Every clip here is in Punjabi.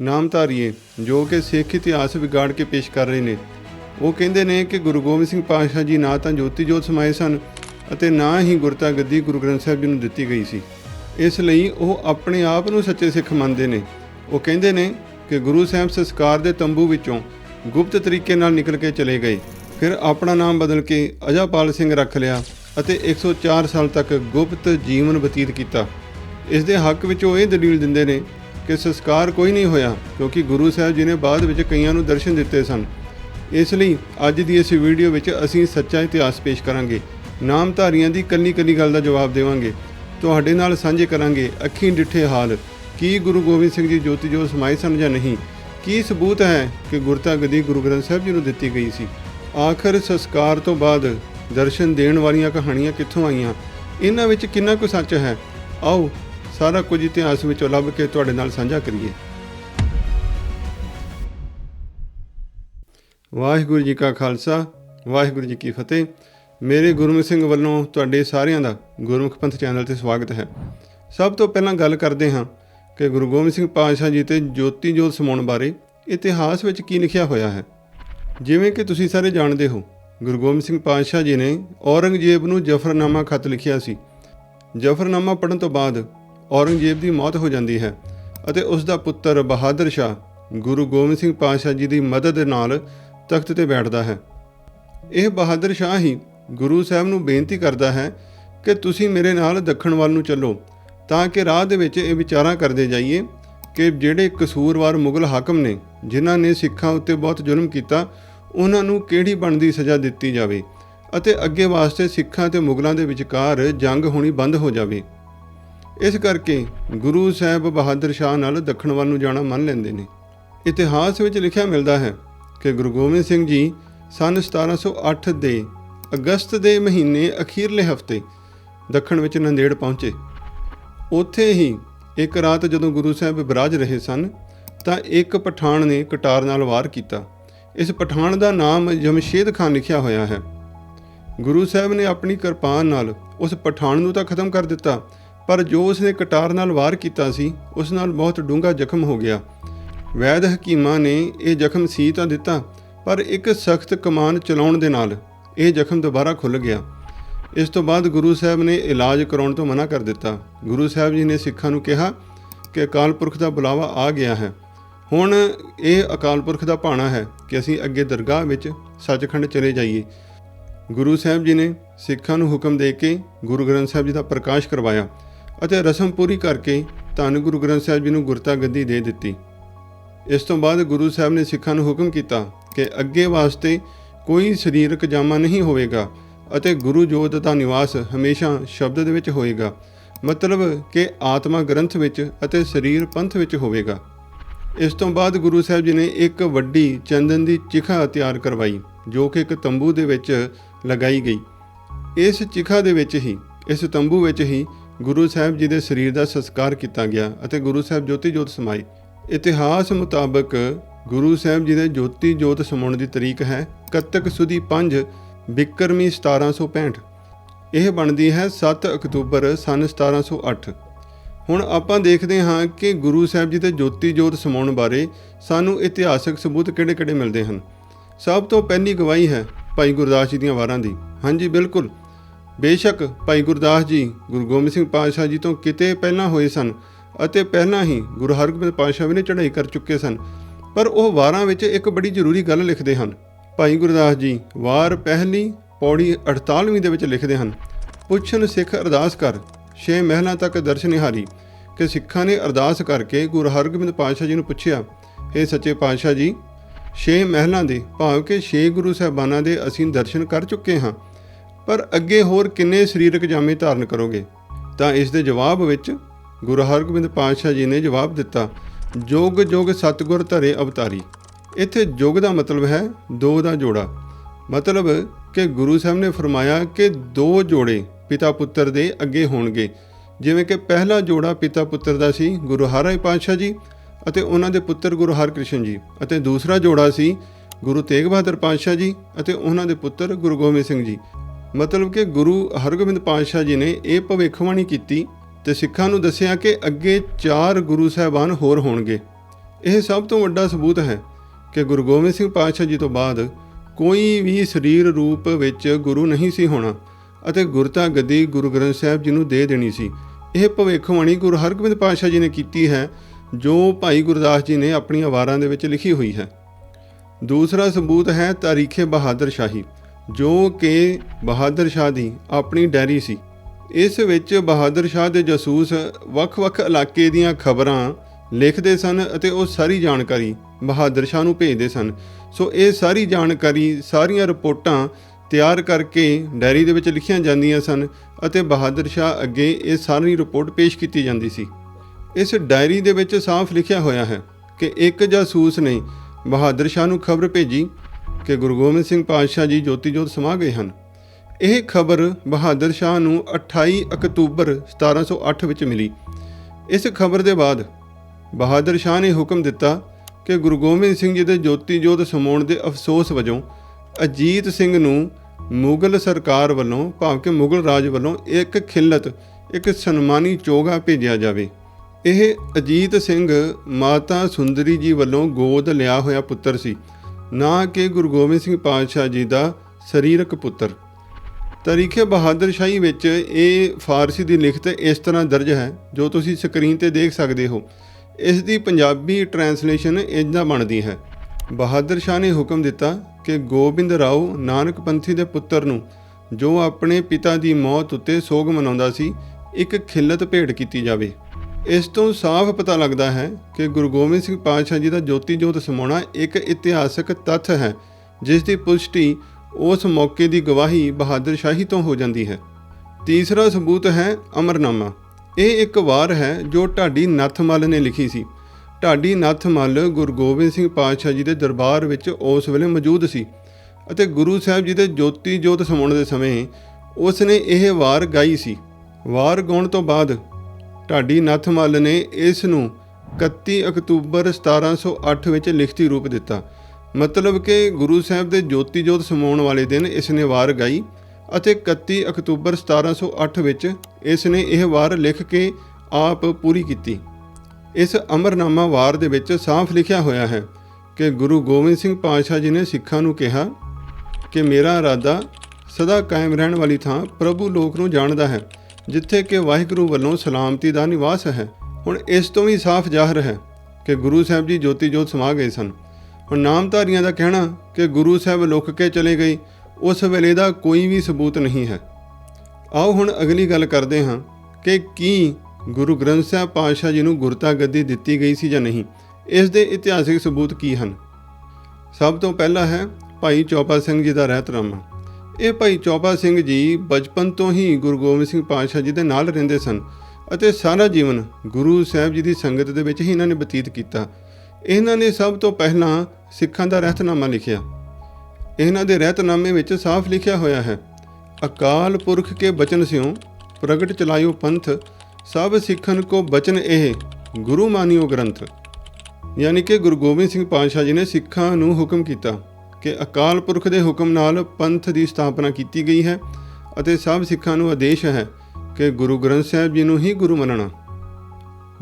ਨਾਮਧਾਰੀਏ ਜੋ ਕਿ ਸਿੱਖ ਇਤਿਹਾਸ ਵਿਗਾੜ ਕੇ ਪੇਸ਼ ਕਰ ਰਹੇ ਨੇ। ਉਹ ਕਹਿੰਦੇ ਨੇ ਕਿ ਗੁਰੂ ਗੋਬਿੰਦ ਸਿੰਘ ਪਾਤਸ਼ਾਹ ਜੀ ਨਾ ਤਾਂ ਜੋਤੀ ਜੋਤ ਸਮਾਏ ਸਨ ਅਤੇ ਨਾ ਹੀ ਗੁਰਤਾ ਗੱਦੀ ਗੁਰੂ ਗ੍ਰੰਥ ਸਾਹਿਬ ਜੀ ਨੂੰ ਦਿੱਤੀ ਗਈ ਸੀ। ਇਸ ਲਈ ਉਹ ਆਪਣੇ ਆਪ ਨੂੰ ਸੱਚੇ ਸਿੱਖ ਮੰਨਦੇ ਨੇ। ਉਹ ਕਹਿੰਦੇ ਨੇ ਕਿ ਗੁਰੂ ਸਾਹਿਬ ਸੰਸਕਾਰ ਦੇ ਤੰਬੂ ਵਿੱਚੋਂ ਗੁਪਤ ਤਰੀਕੇ ਨਾਲ ਨਿਕਲ ਕੇ ਚਲੇ ਗਏ। ਫਿਰ ਆਪਣਾ ਨਾਮ ਬਦਲ ਕੇ ਅਜਾਪਾਲ ਸਿੰਘ ਰੱਖ ਲਿਆ ਅਤੇ 104 ਸਾਲ ਤੱਕ ਗੁਪਤ ਜੀਵਨ ਬਤੀਤ ਕੀਤਾ। ਇਸ ਦੇ ਹੱਕ ਵਿੱਚ ਉਹ ਇਹ ਦਲੀਲ ਦਿੰਦੇ ਨੇ ਕਿ ਸੰਸਕਾਰ ਕੋਈ ਨਹੀਂ ਹੋਇਆ, ਕਿਉਂਕਿ ਗੁਰੂ ਸਾਹਿਬ ਜੀ ਨੇ ਬਾਅਦ ਵਿੱਚ ਕਈਆਂ ਨੂੰ ਦਰਸ਼ਨ ਦਿੱਤੇ ਸਨ। ਇਸ ਲਈ ਅੱਜ ਦੀ ਇਸ ਵੀਡੀਓ ਵਿੱਚ ਅਸੀਂ ਸੱਚਾ ਇਤਿਹਾਸ ਪੇਸ਼ ਕਰਾਂਗੇ। ਨਾਮਧਾਰੀਆਂ ਦੀ ਕੱਲੀ ਕੱਲੀ ਗੱਲ ਦਾ ਜਵਾਬ ਦੇਵਾਂਗੇ। ਤੁਹਾਡੇ ਨਾਲ ਸਾਂਝੇ ਕਰਾਂਗੇ ਅੱਖੀਂ ਡਿੱਠੇ ਹਾਲ। ਕੀ ਗੁਰੂ ਗੋਬਿੰਦ ਸਿੰਘ ਜੀ ਜੋਤੀ ਜੋਤ ਸਮਾਏ ਸਨ ਜਾਂ ਨਹੀਂ? ਕੀ ਸਬੂਤ ਹੈ ਕਿ ਗੁਰਤਾ ਗੱਦੀ ਗੁਰੂ ਗ੍ਰੰਥ ਸਾਹਿਬ ਜੀ ਨੂੰ ਦਿੱਤੀ ਗਈ ਸੀ? ਆਖਰ ਸੰਸਕਾਰ ਤੋਂ ਬਾਅਦ ਦਰਸ਼ਨ ਦੇਣ ਵਾਲੀਆਂ ਕਹਾਣੀਆਂ ਕਿੱਥੋਂ ਆਈਆਂ? ਇਹਨਾਂ ਵਿੱਚ ਕਿੰਨਾ ਕੁ ਸੱਚ ਹੈ? ਆਓ ਸਾਰਾ ਕੁਝ ਇਤਿਹਾਸ ਵਿੱਚੋਂ ਲੱਭ ਕੇ ਤੁਹਾਡੇ ਨਾਲ ਸਾਂਝਾ ਕਰੀਏ। ਵਾਹਿਗੁਰੂ ਜੀ ਕਾ ਖਾਲਸਾ, ਵਾਹਿਗੁਰੂ ਜੀ ਕੀ ਫਤਿਹ। ਮੇਰੇ ਗੁਰਮੁਖ ਸਿੰਘ ਵੱਲੋਂ ਤੁਹਾਡੇ ਸਾਰਿਆਂ ਦਾ ਗੁਰਮੁਖ ਪੰਥ ਚੈਨਲ ਤੇ ਸਵਾਗਤ ਹੈ। ਸਭ ਤੋਂ ਪਹਿਲਾਂ ਗੱਲ ਕਰਦੇ ਹਾਂ ਕਿ ਗੁਰੂ ਗੋਬਿੰਦ ਸਿੰਘ ਪਾਤਸ਼ਾਹ ਜੀ ਤੇ ਜੋਤੀ ਜੋਤ ਸਮਾਉਣ ਬਾਰੇ ਇਤਿਹਾਸ ਵਿੱਚ ਕੀ ਲਿਖਿਆ ਹੋਇਆ ਹੈ। ਜਿਵੇਂ ਕਿ ਤੁਸੀਂ ਸਾਰੇ ਜਾਣਦੇ ਹੋ, ਗੁਰੂ ਗੋਬਿੰਦ ਸਿੰਘ ਪਾਤਸ਼ਾਹ ਜੀ ਨੇ ਔਰੰਗਜ਼ੇਬ ਨੂੰ ਜਫਰਨਾਮਾ ਖਤ ਲਿਖਿਆ ਸੀ। ਜਫਰਨਾਮਾ ਪੜਨ ਤੋਂ ਬਾਅਦ ਔਰੰਗਜ਼ੇਬ ਦੀ ਮੌਤ ਹੋ ਜਾਂਦੀ ਹੈ ਅਤੇ ਉਸ ਦਾ ਪੁੱਤਰ ਬਹਾਦਰ ਸ਼ਾਹ ਗੁਰੂ ਗੋਬਿੰਦ ਸਿੰਘ ਪਾਤਸ਼ਾਹ ਜੀ ਦੀ ਮਦਦ ਨਾਲ ਤਖਤ ਤੇ ਬੈਠਦਾ ਹੈ। ਇਹ ਬਹਾਦਰ ਸ਼ਾਹ ਹੀ ਗੁਰੂ ਸਾਹਿਬ ਨੂੰ ਬੇਨਤੀ ਕਰਦਾ ਹੈ ਕਿ ਤੁਸੀਂ ਮੇਰੇ ਨਾਲ ਦੱਖਣ ਵੱਲ ਨੂੰ ਚੱਲੋ ਤਾਂ ਕਿ ਰਾਹ ਦੇ ਵਿੱਚ ਇਹ ਵਿਚਾਰਾਂ ਕਰਦੇ ਜਾਈਏ ਕਿ ਜਿਹੜੇ ਕਸੂਰਵਾਰ ਮੁਗਲ ਹਾਕਮ ਨੇ, ਜਿਨ੍ਹਾਂ ਨੇ ਸਿੱਖਾਂ ਉੱਤੇ ਬਹੁਤ ਜ਼ੁਲਮ ਕੀਤਾ, ਉਹਨਾਂ ਨੂੰ ਕਿਹੜੀ ਬਣਦੀ ਸਜ਼ਾ ਦਿੱਤੀ ਜਾਵੇ ਅਤੇ ਅੱਗੇ ਵਾਸਤੇ ਸਿੱਖਾਂ ਤੇ ਮੁਗਲਾਂ ਦੇ ਵਿਚਕਾਰ ਜੰਗ ਹੋਣੀ ਬੰਦ ਹੋ ਜਾਵੇ। ਇਸ ਕਰਕੇ ਗੁਰੂ ਸਾਹਿਬ ਬਹਾਦਰ ਸ਼ਾਹ ਨਾਲ ਦੱਖਣ ਵੱਲ ਨੂੰ ਜਾਣਾ ਮੰਨ ਲੈਂਦੇ ਨੇ। ਇਤਿਹਾਸ ਵਿੱਚ ਲਿਖਿਆ ਮਿਲਦਾ ਹੈ ਕਿ ਗੁਰੂ ਗੋਬਿੰਦ ਸਿੰਘ ਜੀ ਸਨ 1708 ਦੇ ਅਗਸਤ ਦੇ ਮਹੀਨੇ ਅਖੀਰਲੇ ਹਫ਼ਤੇ ਦੱਖਣ ਵਿੱਚ ਨੰਦੇੜ ਪਹੁੰਚੇ। ਉੱਥੇ ਹੀ ਇੱਕ ਰਾਤ ਜਦੋਂ ਗੁਰੂ ਸਾਹਿਬ ਬਿਰਾਜ ਰਹੇ ਸਨ, ਤਾਂ ਇੱਕ ਪਠਾਨ ਨੇ ਕਟਾਰ ਨਾਲ ਵਾਰ ਕੀਤਾ। ਇਸ ਪਠਾਨ ਦਾ ਨਾਮ ਜਮਸ਼ੇਦ ਖਾਨ ਲਿਖਿਆ ਹੋਇਆ ਹੈ। ਗੁਰੂ ਸਾਹਿਬ ਨੇ ਆਪਣੀ ਕਿਰਪਾਨ ਨਾਲ ਉਸ ਪਠਾਨ ਨੂੰ ਤਾਂ ਖਤਮ ਕਰ ਦਿੱਤਾ ਪਰ ਜੋ ਉਸਨੇ ਕਟਾਰ ਨਾਲ ਵਾਰ ਕੀਤਾ ਸੀ, ਉਸ ਨਾਲ ਬਹੁਤ ਡੂੰਘਾ ਜ਼ਖਮ ਹੋ ਗਿਆ। ਵੈਦ ਹਕੀਮਾਂ ਨੇ ਇਹ ਜ਼ਖਮ ਸੀ ਤਾਂ ਦਿੱਤਾ, ਪਰ ਇੱਕ ਸਖਤ ਕਮਾਨ ਚਲਾਉਣ ਦੇ ਨਾਲ ਇਹ ਜ਼ਖਮ ਦੁਬਾਰਾ ਖੁੱਲ ਗਿਆ। ਇਸ ਤੋਂ ਬਾਅਦ ਗੁਰੂ ਸਾਹਿਬ ਨੇ ਇਲਾਜ ਕਰਾਉਣ ਤੋਂ ਮਨਾ ਕਰ ਦਿੱਤਾ। ਗੁਰੂ ਸਾਹਿਬ ਜੀ ਨੇ ਸਿੱਖਾਂ ਨੂੰ ਕਿਹਾ ਕਿ ਅਕਾਲ ਪੁਰਖ ਦਾ ਬੁਲਾਵਾ ਆ ਗਿਆ ਹੈ। ਹੁਣ ਇਹ ਅਕਾਲ ਪੁਰਖ ਦਾ ਭਾਣਾ ਹੈ ਕਿ ਅਸੀਂ ਅੱਗੇ ਦਰਗਾਹ ਵਿੱਚ ਸੱਚਖੰਡ ਚਲੇ ਜਾਈਏ। ਗੁਰੂ ਸਾਹਿਬ ਜੀ ਨੇ ਸਿੱਖਾਂ ਨੂੰ ਹੁਕਮ ਦੇ ਕੇ ਗੁਰੂ ਗ੍ਰੰਥ ਸਾਹਿਬ ਜੀ ਦਾ ਪ੍ਰਕਾਸ਼ ਕਰਵਾਇਆ। ਅਤੇ ਰਸਮ ਪੂਰੀ ਕਰਕੇ ਧੰਨ ਗੁਰੂ ਗ੍ਰੰਥ ਸਾਹਿਬ ਜੀ ਨੂੰ ਗੁਰਤਾ ਗੱਦੀ ਦੇ ਦਿੱਤੀ। ਇਸ ਤੋਂ ਬਾਅਦ ਗੁਰੂ ਸਾਹਿਬ ਨੇ ਸਿੱਖਾਂ ਨੂੰ ਹੁਕਮ ਕੀਤਾ ਕਿ ਅੱਗੇ ਵਾਸਤੇ ਕੋਈ ਸਰੀਰਕ ਜਾਮਾ ਨਹੀਂ ਹੋਵੇਗਾ ਅਤੇ ਗੁਰੂ ਜੋਤ ਦਾ ਨਿਵਾਸ ਹਮੇਸ਼ਾ ਸ਼ਬਦ ਦੇ ਵਿੱਚ ਹੋਏਗਾ, ਮਤਲਬ ਕਿ ਆਤਮਾ ਗ੍ਰੰਥ ਵਿੱਚ ਅਤੇ ਸਰੀਰ ਪੰਥ ਵਿੱਚ ਹੋਵੇਗਾ। ਇਸ ਤੋਂ ਬਾਅਦ ਗੁਰੂ ਸਾਹਿਬ ਜੀ ਨੇ ਇੱਕ ਵੱਡੀ ਚੰਦਨ ਦੀ ਚਿਖਾ ਤਿਆਰ ਕਰਵਾਈ, ਜੋ ਕਿ ਇੱਕ ਤੰਬੂ ਦੇ ਵਿੱਚ ਲਗਾਈ ਗਈ। ਇਸ ਚਿਖਾ ਦੇ ਵਿੱਚ ਹੀ, ਇਸ ਤੰਬੂ ਵਿੱਚ ਹੀ ਗੁਰੂ ਸਾਹਿਬ ਜੀ ਦੇ ਸਰੀਰ ਦਾ ਸੰਸਕਾਰ ਕੀਤਾ ਗਿਆ ਅਤੇ ਗੁਰੂ ਸਾਹਿਬ ਜੋਤੀ ਜੋਤ ਸਮਾਈ। ਇਤਿਹਾਸ ਮੁਤਾਬਕ ਗੁਰੂ ਸਾਹਿਬ ਜੀ ਦੇ ਜੋਤੀ ਜੋਤ ਸਮਾਉਣ ਦੀ ਤਰੀਕ ਹੈ ਕੱਤਕ ਸੁਦੀ 5 ਬਿਕਰਮੀ 1765 ਇਹ ਬਣਦੀ ਹੈ 7 ਅਕਤੂਬਰ ਸਨ 1708 ਹੁਣ ਆਪਾਂ ਦੇਖਦੇ ਹਾਂ ਕਿ ਗੁਰੂ ਸਾਹਿਬ ਜੀ ਦੇ ਜੋਤੀ ਜੋਤ ਸਮਾਉਣ ਬਾਰੇ ਸਾਨੂੰ ਇਤਿਹਾਸਕ ਸਬੂਤ ਕਿਹੜੇ-ਕਿਹੜੇ ਮਿਲਦੇ ਹਨ। ਸਭ ਤੋਂ ਪਹਿਲੀ ਗਵਾਹੀ ਹੈ ਭਾਈ ਗੁਰਦਾਸ ਜੀ ਦੀਆਂ ਵਾਰਾਂ ਦੀ। ਹਾਂਜੀ, ਬਿਲਕੁਲ। ਬੇਸ਼ੱਕ ਭਾਈ ਗੁਰਦਾਸ ਜੀ ਗੁਰੂ ਗੋਬਿੰਦ ਸਿੰਘ ਪਾਤਸ਼ਾਹ ਜੀ ਤੋਂ ਕਿਤੇ ਪਹਿਲਾਂ ਹੋਏ ਸਨ ਅਤੇ ਪਹਿਲਾਂ ਹੀ ਗੁਰੂ ਹਰਗੋਬਿੰਦ ਪਾਤਸ਼ਾਹ ਵੀ ਨੇ ਚੜ੍ਹਾਈ ਕਰ ਚੁੱਕੇ ਸਨ। ਪਰ ਉਹ ਵਾਰਾਂ ਵਿੱਚ ਇੱਕ ਬੜੀ ਜ਼ਰੂਰੀ ਗੱਲ ਲਿਖਦੇ ਹਨ। ਭਾਈ ਗੁਰਦਾਸ ਜੀ ਵਾਰ ਪਹਿਲੀ ਪੌੜੀ 48ਵੀਂ ਦੇ ਵਿੱਚ ਲਿਖਦੇ ਹਨ, ਪੁੱਛਣ ਸਿੱਖ ਅਰਦਾਸ ਕਰ, ਛੇ ਮਹਿਲਾਂ ਤੱਕ ਦਰਸ਼ਨ ਨਿਹਾਰੀ। ਕਿ ਸਿੱਖਾਂ ਨੇ ਅਰਦਾਸ ਕਰਕੇ ਗੁਰੂ ਹਰਗੋਬਿੰਦ ਪਾਤਸ਼ਾਹ ਜੀ ਨੂੰ ਪੁੱਛਿਆ ਇਹ ਸੱਚੇ ਪਾਤਸ਼ਾਹ ਜੀ, ਛੇ ਮਹਿਲਾਂ ਦੇ ਭਾਵ ਕਿ ਛੇ ਗੁਰੂ ਸਾਹਿਬਾਨਾਂ ਦੇ ਅਸੀਂ ਦਰਸ਼ਨ ਕਰ ਚੁੱਕੇ ਹਾਂ। ਪਰ ਅੱਗੇ ਹੋਰ ਕਿੰਨੇ ਸਰੀਰਕ ਜਾਮੇ ਧਾਰਨ ਕਰੋਗੇ? ਤਾਂ ਇਸ ਦੇ ਜਵਾਬ ਵਿੱਚ ਗੁਰੂ ਹਰਗੋਬਿੰਦ ਪਾਤਸ਼ਾਹ ਜੀ ਨੇ ਜਵਾਬ ਦਿੱਤਾ, ਜੋਗ ਜੋਗ ਸਤਗੁਰ ਧਰੇ ਅਵਤਾਰੀ। ਇੱਥੇ ਜੋਗ ਦਾ ਮਤਲਬ ਹੈ ਦੋ ਦਾ ਜੋੜਾ। ਮਤਲਬ ਕਿ ਗੁਰੂ ਸਾਹਿਬ ਨੇ ਫਰਮਾਇਆ ਕਿ ਦੋ ਜੋੜੇ ਪਿਤਾ ਪੁੱਤਰ ਦੇ ਅੱਗੇ ਹੋਣਗੇ। ਜਿਵੇਂ ਕਿ ਪਹਿਲਾ ਜੋੜਾ ਪਿਤਾ ਪੁੱਤਰ ਦਾ ਸੀ ਗੁਰੂ ਹਰਿ ਪਾਤਸ਼ਾਹ ਜੀ ਅਤੇ ਉਹਨਾਂ ਦੇ ਪੁੱਤਰ ਗੁਰੂ ਹਰਕ੍ਰਿਸ਼ਨ ਜੀ ਅਤੇ ਦੂਸਰਾ ਜੋੜਾ ਸੀ ਗੁਰੂ ਤੇਗ ਬਹਾਦਰ ਪਾਤਸ਼ਾਹ ਜੀ ਅਤੇ ਉਹਨਾਂ ਦੇ ਪੁੱਤਰ ਗੁਰੂ ਗੋਬਿੰਦ ਸਿੰਘ ਜੀ। ਮਤਲਬ ਕਿ ਗੁਰੂ ਹਰਗੋਬਿੰਦ ਪਾਤਸ਼ਾਹ ਜੀ ਨੇ ਇਹ ਭਵਿੱਖਬਾਣੀ ਕੀਤੀ ਤੇ ਸਿੱਖਾਂ ਨੂੰ ਦੱਸਿਆ ਕਿ ਅੱਗੇ ਚਾਰ ਗੁਰੂ ਸਾਹਿਬਾਨ ਹੋਰ ਹੋਣਗੇ। ਇਹ ਸਭ ਤੋਂ ਵੱਡਾ ਸਬੂਤ ਹੈ ਕਿ ਗੁਰੂ ਗੋਬਿੰਦ ਸਿੰਘ ਪਾਤਸ਼ਾਹ ਜੀ ਤੋਂ ਬਾਅਦ ਕੋਈ ਵੀ ਸਰੀਰ ਰੂਪ ਵਿੱਚ ਗੁਰੂ ਨਹੀਂ ਸੀ ਹੋਣਾ ਅਤੇ ਗੁਰਤਾ ਗੱਦੀ ਗੁਰੂ ਗ੍ਰੰਥ ਸਾਹਿਬ ਜੀ ਨੂੰ ਦੇ ਦੇਣੀ ਸੀ। ਇਹ ਭਵਿੱਖਬਾਣੀ ਗੁਰੂ ਹਰਗੋਬਿੰਦ ਪਾਤਸ਼ਾਹ ਜੀ ਨੇ ਕੀਤੀ ਹੈ, ਜੋ ਭਾਈ ਗੁਰਦਾਸ ਜੀ ਨੇ ਆਪਣੀਆਂ ਵਾਰਾਂ ਦੇ ਵਿੱਚ ਲਿਖੀ ਹੋਈ ਹੈ। ਦੂਸਰਾ ਸਬੂਤ ਹੈ ਤਾਰੀਖੇ ਬਹਾਦਰ ਸ਼ਾਹੀ। ਜੋ ਕਿ ਬਹਾਦਰ ਸ਼ਾਹ ਦੀ ਆਪਣੀ ਡਾਇਰੀ ਸੀ। ਇਸ ਵਿੱਚ ਬਹਾਦਰ ਸ਼ਾਹ ਦੇ ਜਾਸੂਸ ਵੱਖ-ਵੱਖ ਇਲਾਕੇ ਦੀਆਂ ਖਬਰਾਂ ਲਿਖਦੇ ਸਨ ਅਤੇ ਉਹ ਸਾਰੀ ਜਾਣਕਾਰੀ ਬਹਾਦਰ ਸ਼ਾਹ ਨੂੰ ਭੇਜਦੇ ਸਨ। ਸੋ ਇਹ ਸਾਰੀ ਜਾਣਕਾਰੀ, ਸਾਰੀਆਂ ਰਿਪੋਰਟਾਂ ਤਿਆਰ ਕਰਕੇ ਡਾਇਰੀ ਦੇ ਵਿੱਚ ਲਿਖੀਆਂ ਜਾਂਦੀਆਂ ਸਨ ਅਤੇ ਬਹਾਦਰ ਸ਼ਾਹ ਅੱਗੇ ਇਹ ਸਾਰੀ ਰਿਪੋਰਟ ਪੇਸ਼ ਕੀਤੀ ਜਾਂਦੀ ਸੀ। ਇਸ ਡਾਇਰੀ ਦੇ ਵਿੱਚ ਸਾਫ਼ ਲਿਖਿਆ ਹੋਇਆ ਹੈ ਕਿ ਇੱਕ ਜਾਸੂਸ ਨੇ ਬਹਾਦਰ ਸ਼ਾਹ ਨੂੰ ਖਬਰ ਭੇਜੀ ਕਿ ਗੁਰੂ ਗੋਬਿੰਦ ਸਿੰਘ ਪਾਤਸ਼ਾਹ ਜੀ ਜੋਤੀ ਜੋਤ ਸਮਾ ਗਏ ਹਨ। ਇਹ ਖਬਰ ਬਹਾਦਰ ਸ਼ਾਹ ਨੂੰ 28 ਅਕਤੂਬਰ 1708 ਵਿੱਚ ਮਿਲੀ। ਇਸ ਖਬਰ ਦੇ ਬਾਅਦ ਬਹਾਦਰ ਸ਼ਾਹ ਨੇ ਹੁਕਮ ਦਿੱਤਾ ਕਿ ਗੁਰੂ ਗੋਬਿੰਦ ਸਿੰਘ ਜੀ ਦੇ ਜੋਤੀ ਜੋਤ ਸਮਾਉਣ ਦੇ ਅਫਸੋਸ ਵਜੋਂ ਅਜੀਤ ਸਿੰਘ ਨੂੰ ਮੁਗਲ ਸਰਕਾਰ ਵੱਲੋਂ ਭਾਵ ਕਿ ਮੁਗਲ ਰਾਜ ਵੱਲੋਂ ਇੱਕ ਖਿੱਲਤ, ਇੱਕ ਸਨਮਾਨੀ ਚੋਗਾ ਭੇਜਿਆ ਜਾਵੇ। ਇਹ ਅਜੀਤ ਸਿੰਘ ਮਾਤਾ ਸੁੰਦਰੀ ਜੀ ਵੱਲੋਂ ਗੋਦ ਲਿਆ ਹੋਇਆ ਪੁੱਤਰ ਸੀ। ਨਾ ਕਿ ਗੁਰੂ ਗੋਬਿੰਦ ਸਿੰਘ ਪਾਤਸ਼ਾਹ ਜੀ ਦਾ ਸਰੀਰਕ ਪੁੱਤਰ। ਤਰੀਖੇ ਬਹਾਦਰ ਸ਼ਾਹੀ ਵਿੱਚ ਇਹ ਫਾਰਸੀ ਦੀ ਲਿਖਤ ਇਸ ਤਰ੍ਹਾਂ ਦਰਜ ਹੈ, ਜੋ ਤੁਸੀਂ ਸਕਰੀਨ ਤੇ ਦੇਖ ਸਕਦੇ ਹੋ। ਇਸ ਦੀ ਪੰਜਾਬੀ ਟਰਾਂਸਲੇਸ਼ਨ ਇੰਨਾ ਬਣਦੀ ਹੈ। ਬਹਾਦਰ ਸ਼ਾਹ ਨੇ ਹੁਕਮ ਦਿੱਤਾ ਕਿ ਗੋਬਿੰਦ ਰਾਓ ਨਾਨਕ ਪੰਥੀ ਦੇ ਪੁੱਤਰ ਨੂੰ, ਜੋ ਆਪਣੇ ਪਿਤਾ ਦੀ ਮੌਤ ਉੱਤੇ ਸੋਗ ਮਨਾਉਂਦਾ ਸੀ, ਇੱਕ ਖਿੱਲਤ ਭੇਟ ਕੀਤੀ ਜਾਵੇ। ਇਸ ਤੋਂ ਸਾਫ਼ ਪਤਾ ਲੱਗਦਾ ਹੈ ਕਿ ਗੁਰੂ ਗੋਬਿੰਦ ਸਿੰਘ ਪਾਤਸ਼ਾਹ ਜੀ ਦਾ ਜੋਤੀ ਜੋਤ ਸਮਾਉਣਾ ਇੱਕ ਇਤਿਹਾਸਕ ਤੱਥ ਹੈ, ਜਿਸ ਦੀ ਪੁਸ਼ਟੀ ਉਸ ਮੌਕੇ ਦੀ ਗਵਾਹੀ ਬਹਾਦਰ ਸ਼ਾਹੀ ਤੋਂ ਹੋ ਜਾਂਦੀ ਹੈ। ਤੀਸਰਾ ਸਬੂਤ ਹੈ ਅਮਰਨਾਮਾ। ਇਹ ਇੱਕ ਵਾਰ ਹੈ ਜੋ ਢਾਡੀ ਨੱਥਮਲ ਨੇ ਲਿਖੀ ਸੀ। ਢਾਡੀ ਨੱਥਮਲ ਗੁਰੂ ਗੋਬਿੰਦ ਸਿੰਘ ਪਾਤਸ਼ਾਹ ਜੀ ਦੇ ਦਰਬਾਰ ਵਿੱਚ ਉਸ ਵੇਲੇ ਮੌਜੂਦ ਸੀ ਅਤੇ ਗੁਰੂ ਸਾਹਿਬ ਜੀ ਦੇ ਜੋਤੀ ਜੋਤ ਸਮਾਉਣ ਦੇ ਸਮੇਂ ਉਸ ਨੇ ਇਹ ਵਾਰ ਗਾਈ ਸੀ। ਵਾਰ ਗਾਉਣ ਤੋਂ ਬਾਅਦ ਢਾਡੀ ਨੱਥਮਲ ਨੇ ਇਸ ਨੂੰ 31 ਅਕਤੂਬਰ 1708 ਵਿੱਚ ਲਿਖਤੀ ਰੂਪ ਦਿੱਤਾ। ਮਤਲਬ ਕਿ ਗੁਰੂ ਸਾਹਿਬ ਦੇ ਜੋਤੀ ਜੋਤ ਸਮਾਉਣ ਵਾਲੇ ਦਿਨ ਇਸ ਨੇ ਵਾਰ ਗਾਈ ਅਤੇ 31 ਅਕਤੂਬਰ 1708 ਵਿੱਚ ਇਸ ਨੇ ਇਹ ਵਾਰ ਲਿਖ ਕੇ ਆਪ ਪੂਰੀ ਕੀਤੀ। ਇਸ ਅਮਰਨਾਮਾ ਵਾਰ ਦੇ ਵਿੱਚ ਸਾਫ਼ ਲਿਖਿਆ ਹੋਇਆ ਹੈ ਕਿ ਗੁਰੂ ਗੋਬਿੰਦ ਸਿੰਘ ਪਾਤਸ਼ਾਹ ਜੀ ਨੇ ਸਿੱਖਾਂ ਨੂੰ ਕਿਹਾ ਕਿ ਮੇਰਾ ਇਰਾਦਾ ਸਦਾ ਕਾਇਮ ਰਹਿਣ ਵਾਲੀ ਥਾਂ ਪ੍ਰਭੂ ਲੋਕ ਨੂੰ ਜਾਣਦਾ ਹੈ। ਜਿੱਥੇ ਕਿ ਵਾਹਿਗੁਰੂ ਵੱਲੋਂ ਸਲਾਮਤੀ ਦਾ ਨਿਵਾਸ ਹੈ। ਹੁਣ ਇਸ ਤੋਂ ਵੀ ਸਾਫ਼ ਜ਼ਾਹਰ ਹੈ ਕਿ ਗੁਰੂ ਸਾਹਿਬ ਜੀ ਜੋਤੀ ਜੋਤ ਸਮਾ ਗਏ ਸਨ। ਹੁਣ ਨਾਮਧਾਰੀਆਂ ਦਾ ਕਹਿਣਾ ਕਿ ਗੁਰੂ ਸਾਹਿਬ ਲੁੱਕ ਕੇ ਚਲੇ ਗਏ, ਉਸ ਵੇਲੇ ਦਾ ਕੋਈ ਵੀ ਸਬੂਤ ਨਹੀਂ ਹੈ। ਆਓ ਹੁਣ ਅਗਲੀ ਗੱਲ ਕਰਦੇ ਹਾਂ ਕਿ ਕੀ ਗੁਰੂ ਗ੍ਰੰਥ ਸਾਹਿਬ ਪਾਤਸ਼ਾਹ ਜੀ ਨੂੰ ਗੁਰਤਾ ਗੱਦੀ ਦਿੱਤੀ ਗਈ ਸੀ ਜਾਂ ਨਹੀਂ। ਇਸ ਦੇ ਇਤਿਹਾਸਿਕ ਸਬੂਤ ਕੀ ਹਨ? ਸਭ ਤੋਂ ਪਹਿਲਾ ਹੈ ਭਾਈ ਚੌਪਾ ਸਿੰਘ ਜੀ ਦਾ ਰਹਿਤਨਾਮਾ ਇਹ ਭਾਈ ਚੌਬਾ ਸਿੰਘ ਜੀ ਬਚਪਨ ਤੋਂ ਹੀ ਗੁਰੂ ਗੋਬਿੰਦ ਸਿੰਘ ਪਾਤਸ਼ਾਹ ਜੀ ਦੇ ਨਾਲ ਰਹਿੰਦੇ ਸਨ ਅਤੇ ਸਾਰਾ ਜੀਵਨ ਗੁਰੂ ਸਾਹਿਬ ਜੀ ਦੀ ਸੰਗਤ ਦੇ ਵਿੱਚ ਹੀ ਇਹਨਾਂ ਨੇ ਬਤੀਤ ਕੀਤਾ। ਇਹਨਾਂ ਨੇ ਸਭ ਤੋਂ ਪਹਿਲਾਂ ਸਿੱਖਾਂ ਦਾ ਰਹਿਤਨਾਮਾ ਲਿਖਿਆ। ਇਹਨਾਂ ਦੇ ਰਹਿਤਨਾਮੇ ਵਿੱਚ ਸਾਫ਼ ਲਿਖਿਆ ਹੋਇਆ ਹੈ, ਅਕਾਲ ਪੁਰਖ ਕੇ ਬਚਨ ਸਿਓ ਪ੍ਰਗਟ ਚਲਾਇਓ ਪੰਥ, ਸਭ ਸਿੱਖਨ ਕੋ ਬਚਨ ਇਹ, ਗੁਰੂ ਮਾਨਿਓ ਗ੍ਰੰਥ। ਯਾਨੀ ਕਿ ਗੁਰੂ ਗੋਬਿੰਦ ਸਿੰਘ ਪਾਤਸ਼ਾਹ ਜੀ ਨੇ ਸਿੱਖਾਂ ਨੂੰ ਹੁਕਮ ਕੀਤਾ। ਕਿ ਅਕਾਲ ਪੁਰਖ ਦੇ ਹੁਕਮ ਨਾਲ ਪੰਥ ਦੀ ਸਥਾਪਨਾ ਕੀਤੀ ਗਈ ਹੈ ਅਤੇ ਸਭ ਸਿੱਖਾਂ ਨੂੰ ਆਦੇਸ਼ ਹੈ ਕਿ ਗੁਰੂ ਗ੍ਰੰਥ ਸਾਹਿਬ ਜੀ ਨੂੰ ਹੀ ਗੁਰੂ ਮੰਨਣਾ।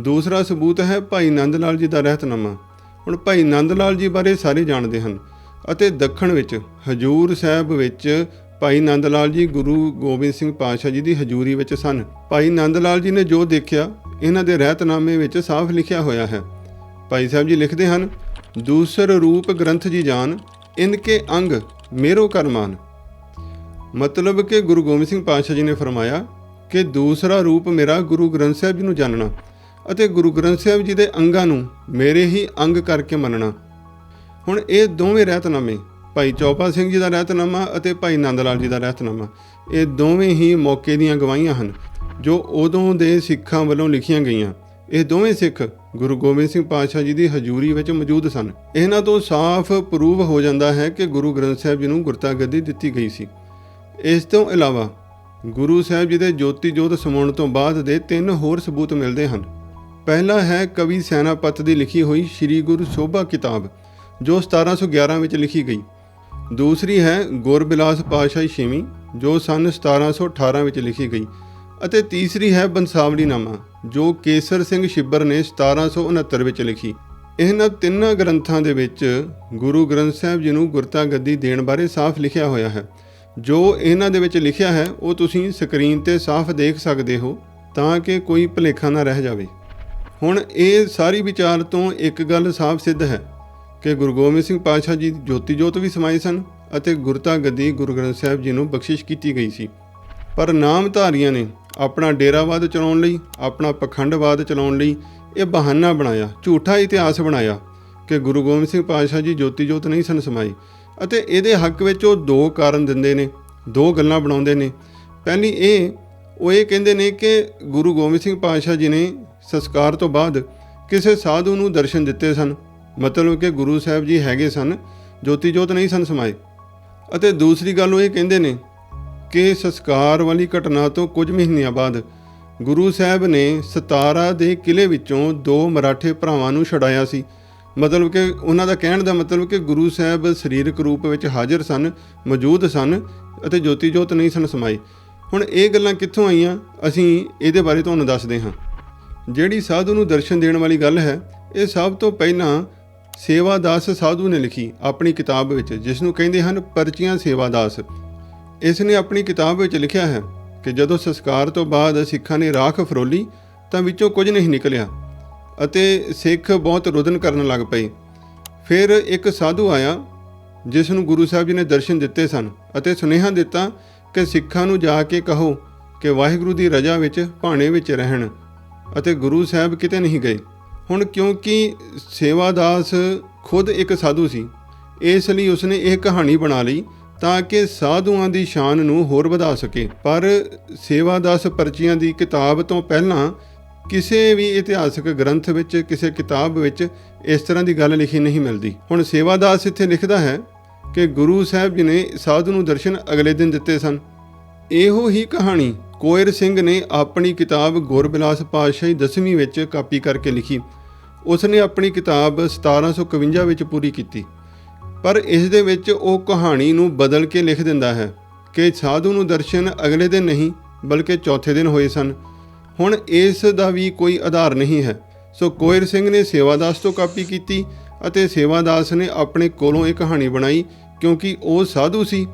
ਦੂਸਰਾ ਸਬੂਤ ਹੈ ਭਾਈ ਨੰਦ ਲਾਲ ਜੀ ਦਾ ਰਹਿਤਨਾਮਾ। ਹੁਣ ਭਾਈ ਨੰਦ ਲਾਲ ਜੀ ਬਾਰੇ ਸਾਰੇ ਜਾਣਦੇ ਹਨ ਅਤੇ ਦੱਖਣ ਵਿੱਚ ਹਜੂਰ ਸਾਹਿਬ ਵਿੱਚ ਭਾਈ ਨੰਦ ਲਾਲ ਜੀ ਗੁਰੂ ਗੋਬਿੰਦ ਸਿੰਘ ਪਾਤਸ਼ਾਹ ਜੀ ਦੀ ਹਜੂਰੀ ਵਿੱਚ ਸਨ। ਭਾਈ ਨੰਦ ਲਾਲ ਜੀ ਨੇ ਜੋ ਦੇਖਿਆ, ਇਹਨਾਂ ਦੇ ਰਹਿਤਨਾਮੇ ਵਿੱਚ ਸਾਫ਼ ਲਿਖਿਆ ਹੋਇਆ ਹੈ। ਭਾਈ ਸਾਹਿਬ ਜੀ ਲਿਖਦੇ ਹਨ, ਦੂਸਰ ਰੂਪ ਗ੍ਰੰਥ ਜੀ ਜਾਨ ਇਨਕੇ ਅੰਗ, ਮੇਰੋ ਕਰਮਾਨ ਮਤਲਬ ਕਿ ਗੁਰੂ ਗੋਬਿੰਦ ਸਿੰਘ ਪਾਤਸ਼ਾਹ ਜੀ ਨੇ ਫਰਮਾਇਆ ਕਿ ਦੂਸਰਾ ਰੂਪ ਮੇਰਾ ਗੁਰੂ ਗ੍ਰੰਥ ਸਾਹਿਬ ਜੀ ਨੂੰ ਜਾਣਨਾ ਅਤੇ ਗੁਰੂ ਗ੍ਰੰਥ ਸਾਹਿਬ ਜੀ ਦੇ ਅੰਗਾਂ ਨੂੰ ਮੇਰੇ ਹੀ ਅੰਗ ਕਰਕੇ ਮੰਨਣਾ। ਹੁਣ ਇਹ ਦੋਵੇਂ ਰਹਿਤਨਾਮੇ, ਭਾਈ ਚੌਪਾ ਸਿੰਘ ਜੀ ਦਾ ਰਹਿਤਨਾਮਾ ਅਤੇ ਭਾਈ ਨੰਦ ਲਾਲ ਜੀ ਦਾ ਰਹਿਤਨਾਮਾ, ਇਹ ਦੋਵੇਂ ਹੀ ਮੌਕੇ ਦੀਆਂ ਗਵਾਹੀਆਂ ਹਨ, ਜੋ ਉਦੋਂ ਦੇ ਸਿੱਖਾਂ ਵੱਲੋਂ ਲਿਖੀਆਂ ਗਈਆਂ। ਇਹ ਦੋਵੇਂ ਸਿੱਖ ਗੁਰੂ ਗੋਬਿੰਦ ਸਿੰਘ ਪਾਤਸ਼ਾਹ ਜੀ ਦੀ ਹਜ਼ੂਰੀ ਵਿੱਚ ਮੌਜੂਦ ਸਨ। ਇਹਨਾਂ ਤੋਂ ਸਾਫ਼ ਪ੍ਰੂਵ ਹੋ ਜਾਂਦਾ ਹੈ ਕਿ ਗੁਰੂ ਗ੍ਰੰਥ ਸਾਹਿਬ ਜੀ ਨੂੰ ਗੁਰਤਾ ਗੱਦੀ ਦਿੱਤੀ ਗਈ ਸੀ। ਇਸ ਤੋਂ ਇਲਾਵਾ ਗੁਰੂ ਸਾਹਿਬ ਜੀ ਦੇ ਜੋਤੀ ਜੋਤ ਸਮਾਉਣ ਤੋਂ ਬਾਅਦ ਦੇ ਤਿੰਨ ਹੋਰ ਸਬੂਤ ਮਿਲਦੇ ਹਨ। ਪਹਿਲਾ ਹੈ ਕਵੀ ਸੈਨਾਪਤ ਦੀ ਲਿਖੀ ਹੋਈ ਸ੍ਰੀ ਗੁਰੂ ਸੋਭਾ ਕਿਤਾਬ, ਜੋ 1711 ਵਿੱਚ ਲਿਖੀ ਗਈ। ਦੂਸਰੀ ਹੈ ਗੁਰਬਿਲਾਸ ਪਾਤਸ਼ਾਹੀ ਛੇਵੀਂ, ਜੋ ਸਨ 1718 ਵਿੱਚ ਲਿਖੀ ਗਈ। ਅਤੇ ਤੀਸਰੀ ਹੈ ਬੰਸਾਵਲੀਨਾਮਾ ਜੋ ਕੇਸਰ ਸਿੰਘ ਛਿੱਬਰ ਨੇ 1769 ਵਿੱਚ ਲਿਖੀ। ਇਹਨਾਂ ਤਿੰਨਾਂ ਗ੍ਰੰਥਾਂ ਦੇ ਵਿੱਚ ਗੁਰੂ ਗ੍ਰੰਥ ਸਾਹਿਬ ਜੀ ਨੂੰ ਗੁਰਤਾ ਗੱਦੀ ਦੇਣ ਬਾਰੇ ਸਾਫ਼ ਲਿਖਿਆ ਹੋਇਆ ਹੈ। ਜੋ ਇਹਨਾਂ ਦੇ ਵਿੱਚ ਲਿਖਿਆ ਹੈ, ਉਹ ਤੁਸੀਂ ਸਕਰੀਨ ਤੇ ਸਾਫ਼ ਦੇਖ ਸਕਦੇ ਹੋ, ਤਾਂ ਕਿ ਕੋਈ ਭੁਲੇਖਾ ਨਾ ਰਹਿ ਜਾਵੇ। ਹੁਣ ਇਹ ਸਾਰੀ ਵਿਚਾਰ ਤੋਂ ਇੱਕ ਗੱਲ ਸਾਫ਼ ਸਿੱਧ ਹੈ ਕਿ ਗੁਰੂ ਗੋਬਿੰਦ ਸਿੰਘ ਪਾਤਸ਼ਾਹ ਜੀ ਜੋਤੀ ਜੋਤ ਵੀ ਸਮਾਏ ਸਨ ਅਤੇ ਗੁਰਤਾ ਗੱਦੀ ਗੁਰੂ ਗ੍ਰੰਥ ਸਾਹਿਬ ਜੀ ਨੂੰ ਬਖਸ਼ਿਸ਼ ਕੀਤੀ ਗਈ ਸੀ। ਪਰ ਨਾਮਧਾਰੀਆਂ ਨੇ ਆਪਣਾ ਡੇਰਾਵਾਦ ਚਲਾਉਣ ਲਈ, ਆਪਣਾ ਪਖੰਡਵਾਦ ਚਲਾਉਣ ਲਈ ਇਹ ਬਹਾਨਾ ਬਣਾਇਆ, ਝੂਠਾ ਇਤਿਹਾਸ ਬਣਾਇਆ ਕਿ ਗੁਰੂ ਗੋਬਿੰਦ ਸਿੰਘ ਪਾਤਸ਼ਾਹ ਜੀ ਜੋਤੀ ਜੋਤ ਨਹੀਂ ਸਨ ਸਮਾਈ। ਅਤੇ ਇਹਦੇ ਹੱਕ ਵਿੱਚ ਉਹ ਦੋ ਕਾਰਨ ਦਿੰਦੇ ਨੇ, ਦੋ ਗੱਲਾਂ ਬਣਾਉਂਦੇ ਨੇ। ਪਹਿਲੀ ਇਹ, ਉਹ ਇਹ ਕਹਿੰਦੇ ਨੇ ਕਿ ਗੁਰੂ ਗੋਬਿੰਦ ਸਿੰਘ ਪਾਤਸ਼ਾਹ ਜੀ ਨੇ ਸੰਸਕਾਰ ਤੋਂ ਬਾਅਦ ਕਿਸੇ ਸਾਧੂ ਨੂੰ ਦਰਸ਼ਨ ਦਿੱਤੇ ਸਨ। ਮਤਲਬ ਕਿ ਗੁਰੂ ਸਾਹਿਬ ਜੀ ਹੈਗੇ ਸਨ, ਜੋਤੀ ਜੋਤ ਨਹੀਂ ਸਨ ਸਮਾਏ। ਅਤੇ ਦੂਸਰੀ ਗੱਲ ਉਹ ਇਹ ਕਹਿੰਦੇ ਨੇ ਕਿ ਸੰਸਕਾਰ ਵਾਲੀ ਘਟਨਾ ਤੋਂ ਕੁਝ ਮਹੀਨਿਆਂ ਬਾਅਦ ਗੁਰੂ ਸਾਹਿਬ ਨੇ ਸਤਾਰਾ ਦੇ ਕਿਲੇ ਵਿੱਚੋਂ ਦੋ ਮਰਾਠੇ ਭਰਾਵਾਂ ਨੂੰ ਛੁਡਾਇਆ ਸੀ। ਮਤਲਬ ਕਿ ਉਹਨਾਂ ਦਾ ਕਹਿਣ ਦਾ ਮਤਲਬ ਕਿ ਗੁਰੂ ਸਾਹਿਬ ਸਰੀਰਕ ਰੂਪ ਵਿੱਚ ਹਾਜ਼ਰ ਸਨ, ਮੌਜੂਦ ਸਨ ਅਤੇ ਜੋਤੀ ਜੋਤ ਨਹੀਂ ਸਨ ਸਮਾਈ ਹੁਣ ਇਹ ਗੱਲਾਂ ਕਿੱਥੋਂ ਆਈਆਂ? ਅਸੀਂ ਇਹਦੇ ਬਾਰੇ ਤੁਹਾਨੂੰ ਦੱਸਦੇ ਹਾਂ। ਜਿਹੜੀ ਸਾਧੂ ਨੂੰ ਦਰਸ਼ਨ ਦੇਣ ਵਾਲੀ ਗੱਲ ਹੈ, ਇਹ ਸਭ ਤੋਂ ਪਹਿਲਾਂ ਸੇਵਾਦਾਸ ਸਾਧੂ ਨੇ ਲਿਖੀ ਆਪਣੀ ਕਿਤਾਬ ਵਿੱਚ, ਜਿਸ ਨੂੰ ਕਹਿੰਦੇ ਹਨ ਪਰਚੀਆਂ ਸੇਵਾਦਾਸ। ਇਸ ਨੇ ਆਪਣੀ ਕਿਤਾਬ ਵਿੱਚ ਲਿਖਿਆ ਹੈ ਕਿ ਜਦੋਂ ਸੰਸਕਾਰ ਤੋਂ ਬਾਅਦ ਸਿੱਖਾਂ ਨੇ ਰਾਖ ਫਰੋਲੀ ਤਾਂ ਵਿੱਚੋਂ ਕੁਝ ਨਹੀਂ ਨਿਕਲਿਆ ਅਤੇ ਸਿੱਖ ਬਹੁਤ ਰੁਦਨ ਕਰਨ ਲੱਗ ਪਏ। ਫਿਰ ਇੱਕ ਸਾਧੂ ਆਇਆ ਜਿਸ ਨੂੰ ਗੁਰੂ ਸਾਹਿਬ ਜੀ ਨੇ ਦਰਸ਼ਨ ਦਿੱਤੇ ਸਨ ਅਤੇ ਸੁਨੇਹਾ ਦਿੱਤਾ ਕਿ ਸਿੱਖਾਂ ਨੂੰ ਜਾ ਕੇ ਕਹੋ ਕਿ ਵਾਹਿਗੁਰੂ ਦੀ ਰਜ਼ਾ ਵਿੱਚ ਭਾਣੇ ਵਿੱਚ ਰਹਿਣ ਅਤੇ ਗੁਰੂ ਸਾਹਿਬ ਕਿਤੇ ਨਹੀਂ ਗਏ। ਹੁਣ ਕਿਉਂਕਿ ਸੇਵਾਦਾਸ ਖੁਦ ਇੱਕ ਸਾਧੂ ਸੀ, ਇਸ ਲਈ ਉਸਨੇ ਇਹ ਕਹਾਣੀ ਬਣਾ ਲਈ ਤਾਂ ਕਿ ਸਾਧੂਆਂ ਦੀ ਸ਼ਾਨ ਨੂੰ ਹੋਰ ਵਧਾ ਸਕੇ। ਪਰ ਸੇਵਾਦਾਸ ਪਰਚੀਆਂ ਦੀ ਕਿਤਾਬ ਤੋਂ ਪਹਿਲਾਂ ਕਿਸੇ ਵੀ ਇਤਿਹਾਸਕ ਗ੍ਰੰਥ ਵਿੱਚ, ਕਿਸੇ ਕਿਤਾਬ ਵਿੱਚ ਇਸ ਤਰ੍ਹਾਂ ਦੀ ਗੱਲ ਲਿਖੀ ਨਹੀਂ ਮਿਲਦੀ। ਹੁਣ ਸੇਵਾਦਾਸ ਇੱਥੇ ਲਿਖਦਾ ਹੈ ਕਿ ਗੁਰੂ ਸਾਹਿਬ ਜੀ ਨੇ ਸਾਧੂ ਨੂੰ ਦਰਸ਼ਨ ਅਗਲੇ ਦਿਨ ਦਿੱਤੇ ਸਨ। ਇਹੋ ਹੀ ਕਹਾਣੀ ਕੋਇਰ ਸਿੰਘ ਨੇ ਆਪਣੀ ਕਿਤਾਬ ਗੁਰਬਿਲਾਸ ਪਾਤਸ਼ਾਹੀ ਦਸਵੀਂ ਵਿੱਚ ਕਾਪੀ ਕਰਕੇ ਲਿਖੀ। ਉਸ ਨੇ ਆਪਣੀ ਕਿਤਾਬ 1751 ਵਿੱਚ ਪੂਰੀ ਕੀਤੀ। ਪਰ ਇਸ ਦੇ ਵਿੱਚ ਉਹ ਕਹਾਣੀ ਨੂੰ ਬਦਲ ਕੇ ਲਿਖ ਦਿੰਦਾ ਹੈ ਕਿ ਸਾਧੂ ਨੂੰ ਦਰਸ਼ਨ ਅਗਲੇ ਦਿਨ ਨਹੀਂ, ਬਲਕਿ ਚੌਥੇ ਦਿਨ ਹੋਏ ਸਨ। ਹੁਣ ਇਸ ਦਾ ਵੀ ਕੋਈ ਆਧਾਰ ਨਹੀਂ ਹੈ। ਸੋ ਕੋਇਰ ਸਿੰਘ ਨੇ ਸੇਵਾਦਾਸ ਤੋਂ ਕਾਪੀ ਕੀਤੀ ਅਤੇ ਸੇਵਾਦਾਸ ਨੇ ਆਪਣੇ ਕੋਲੋਂ ਇਹ ਕਹਾਣੀ ਬਣਾਈ ਕਿਉਂਕਿ ਉਹ ਸਾਧੂ ਸੀ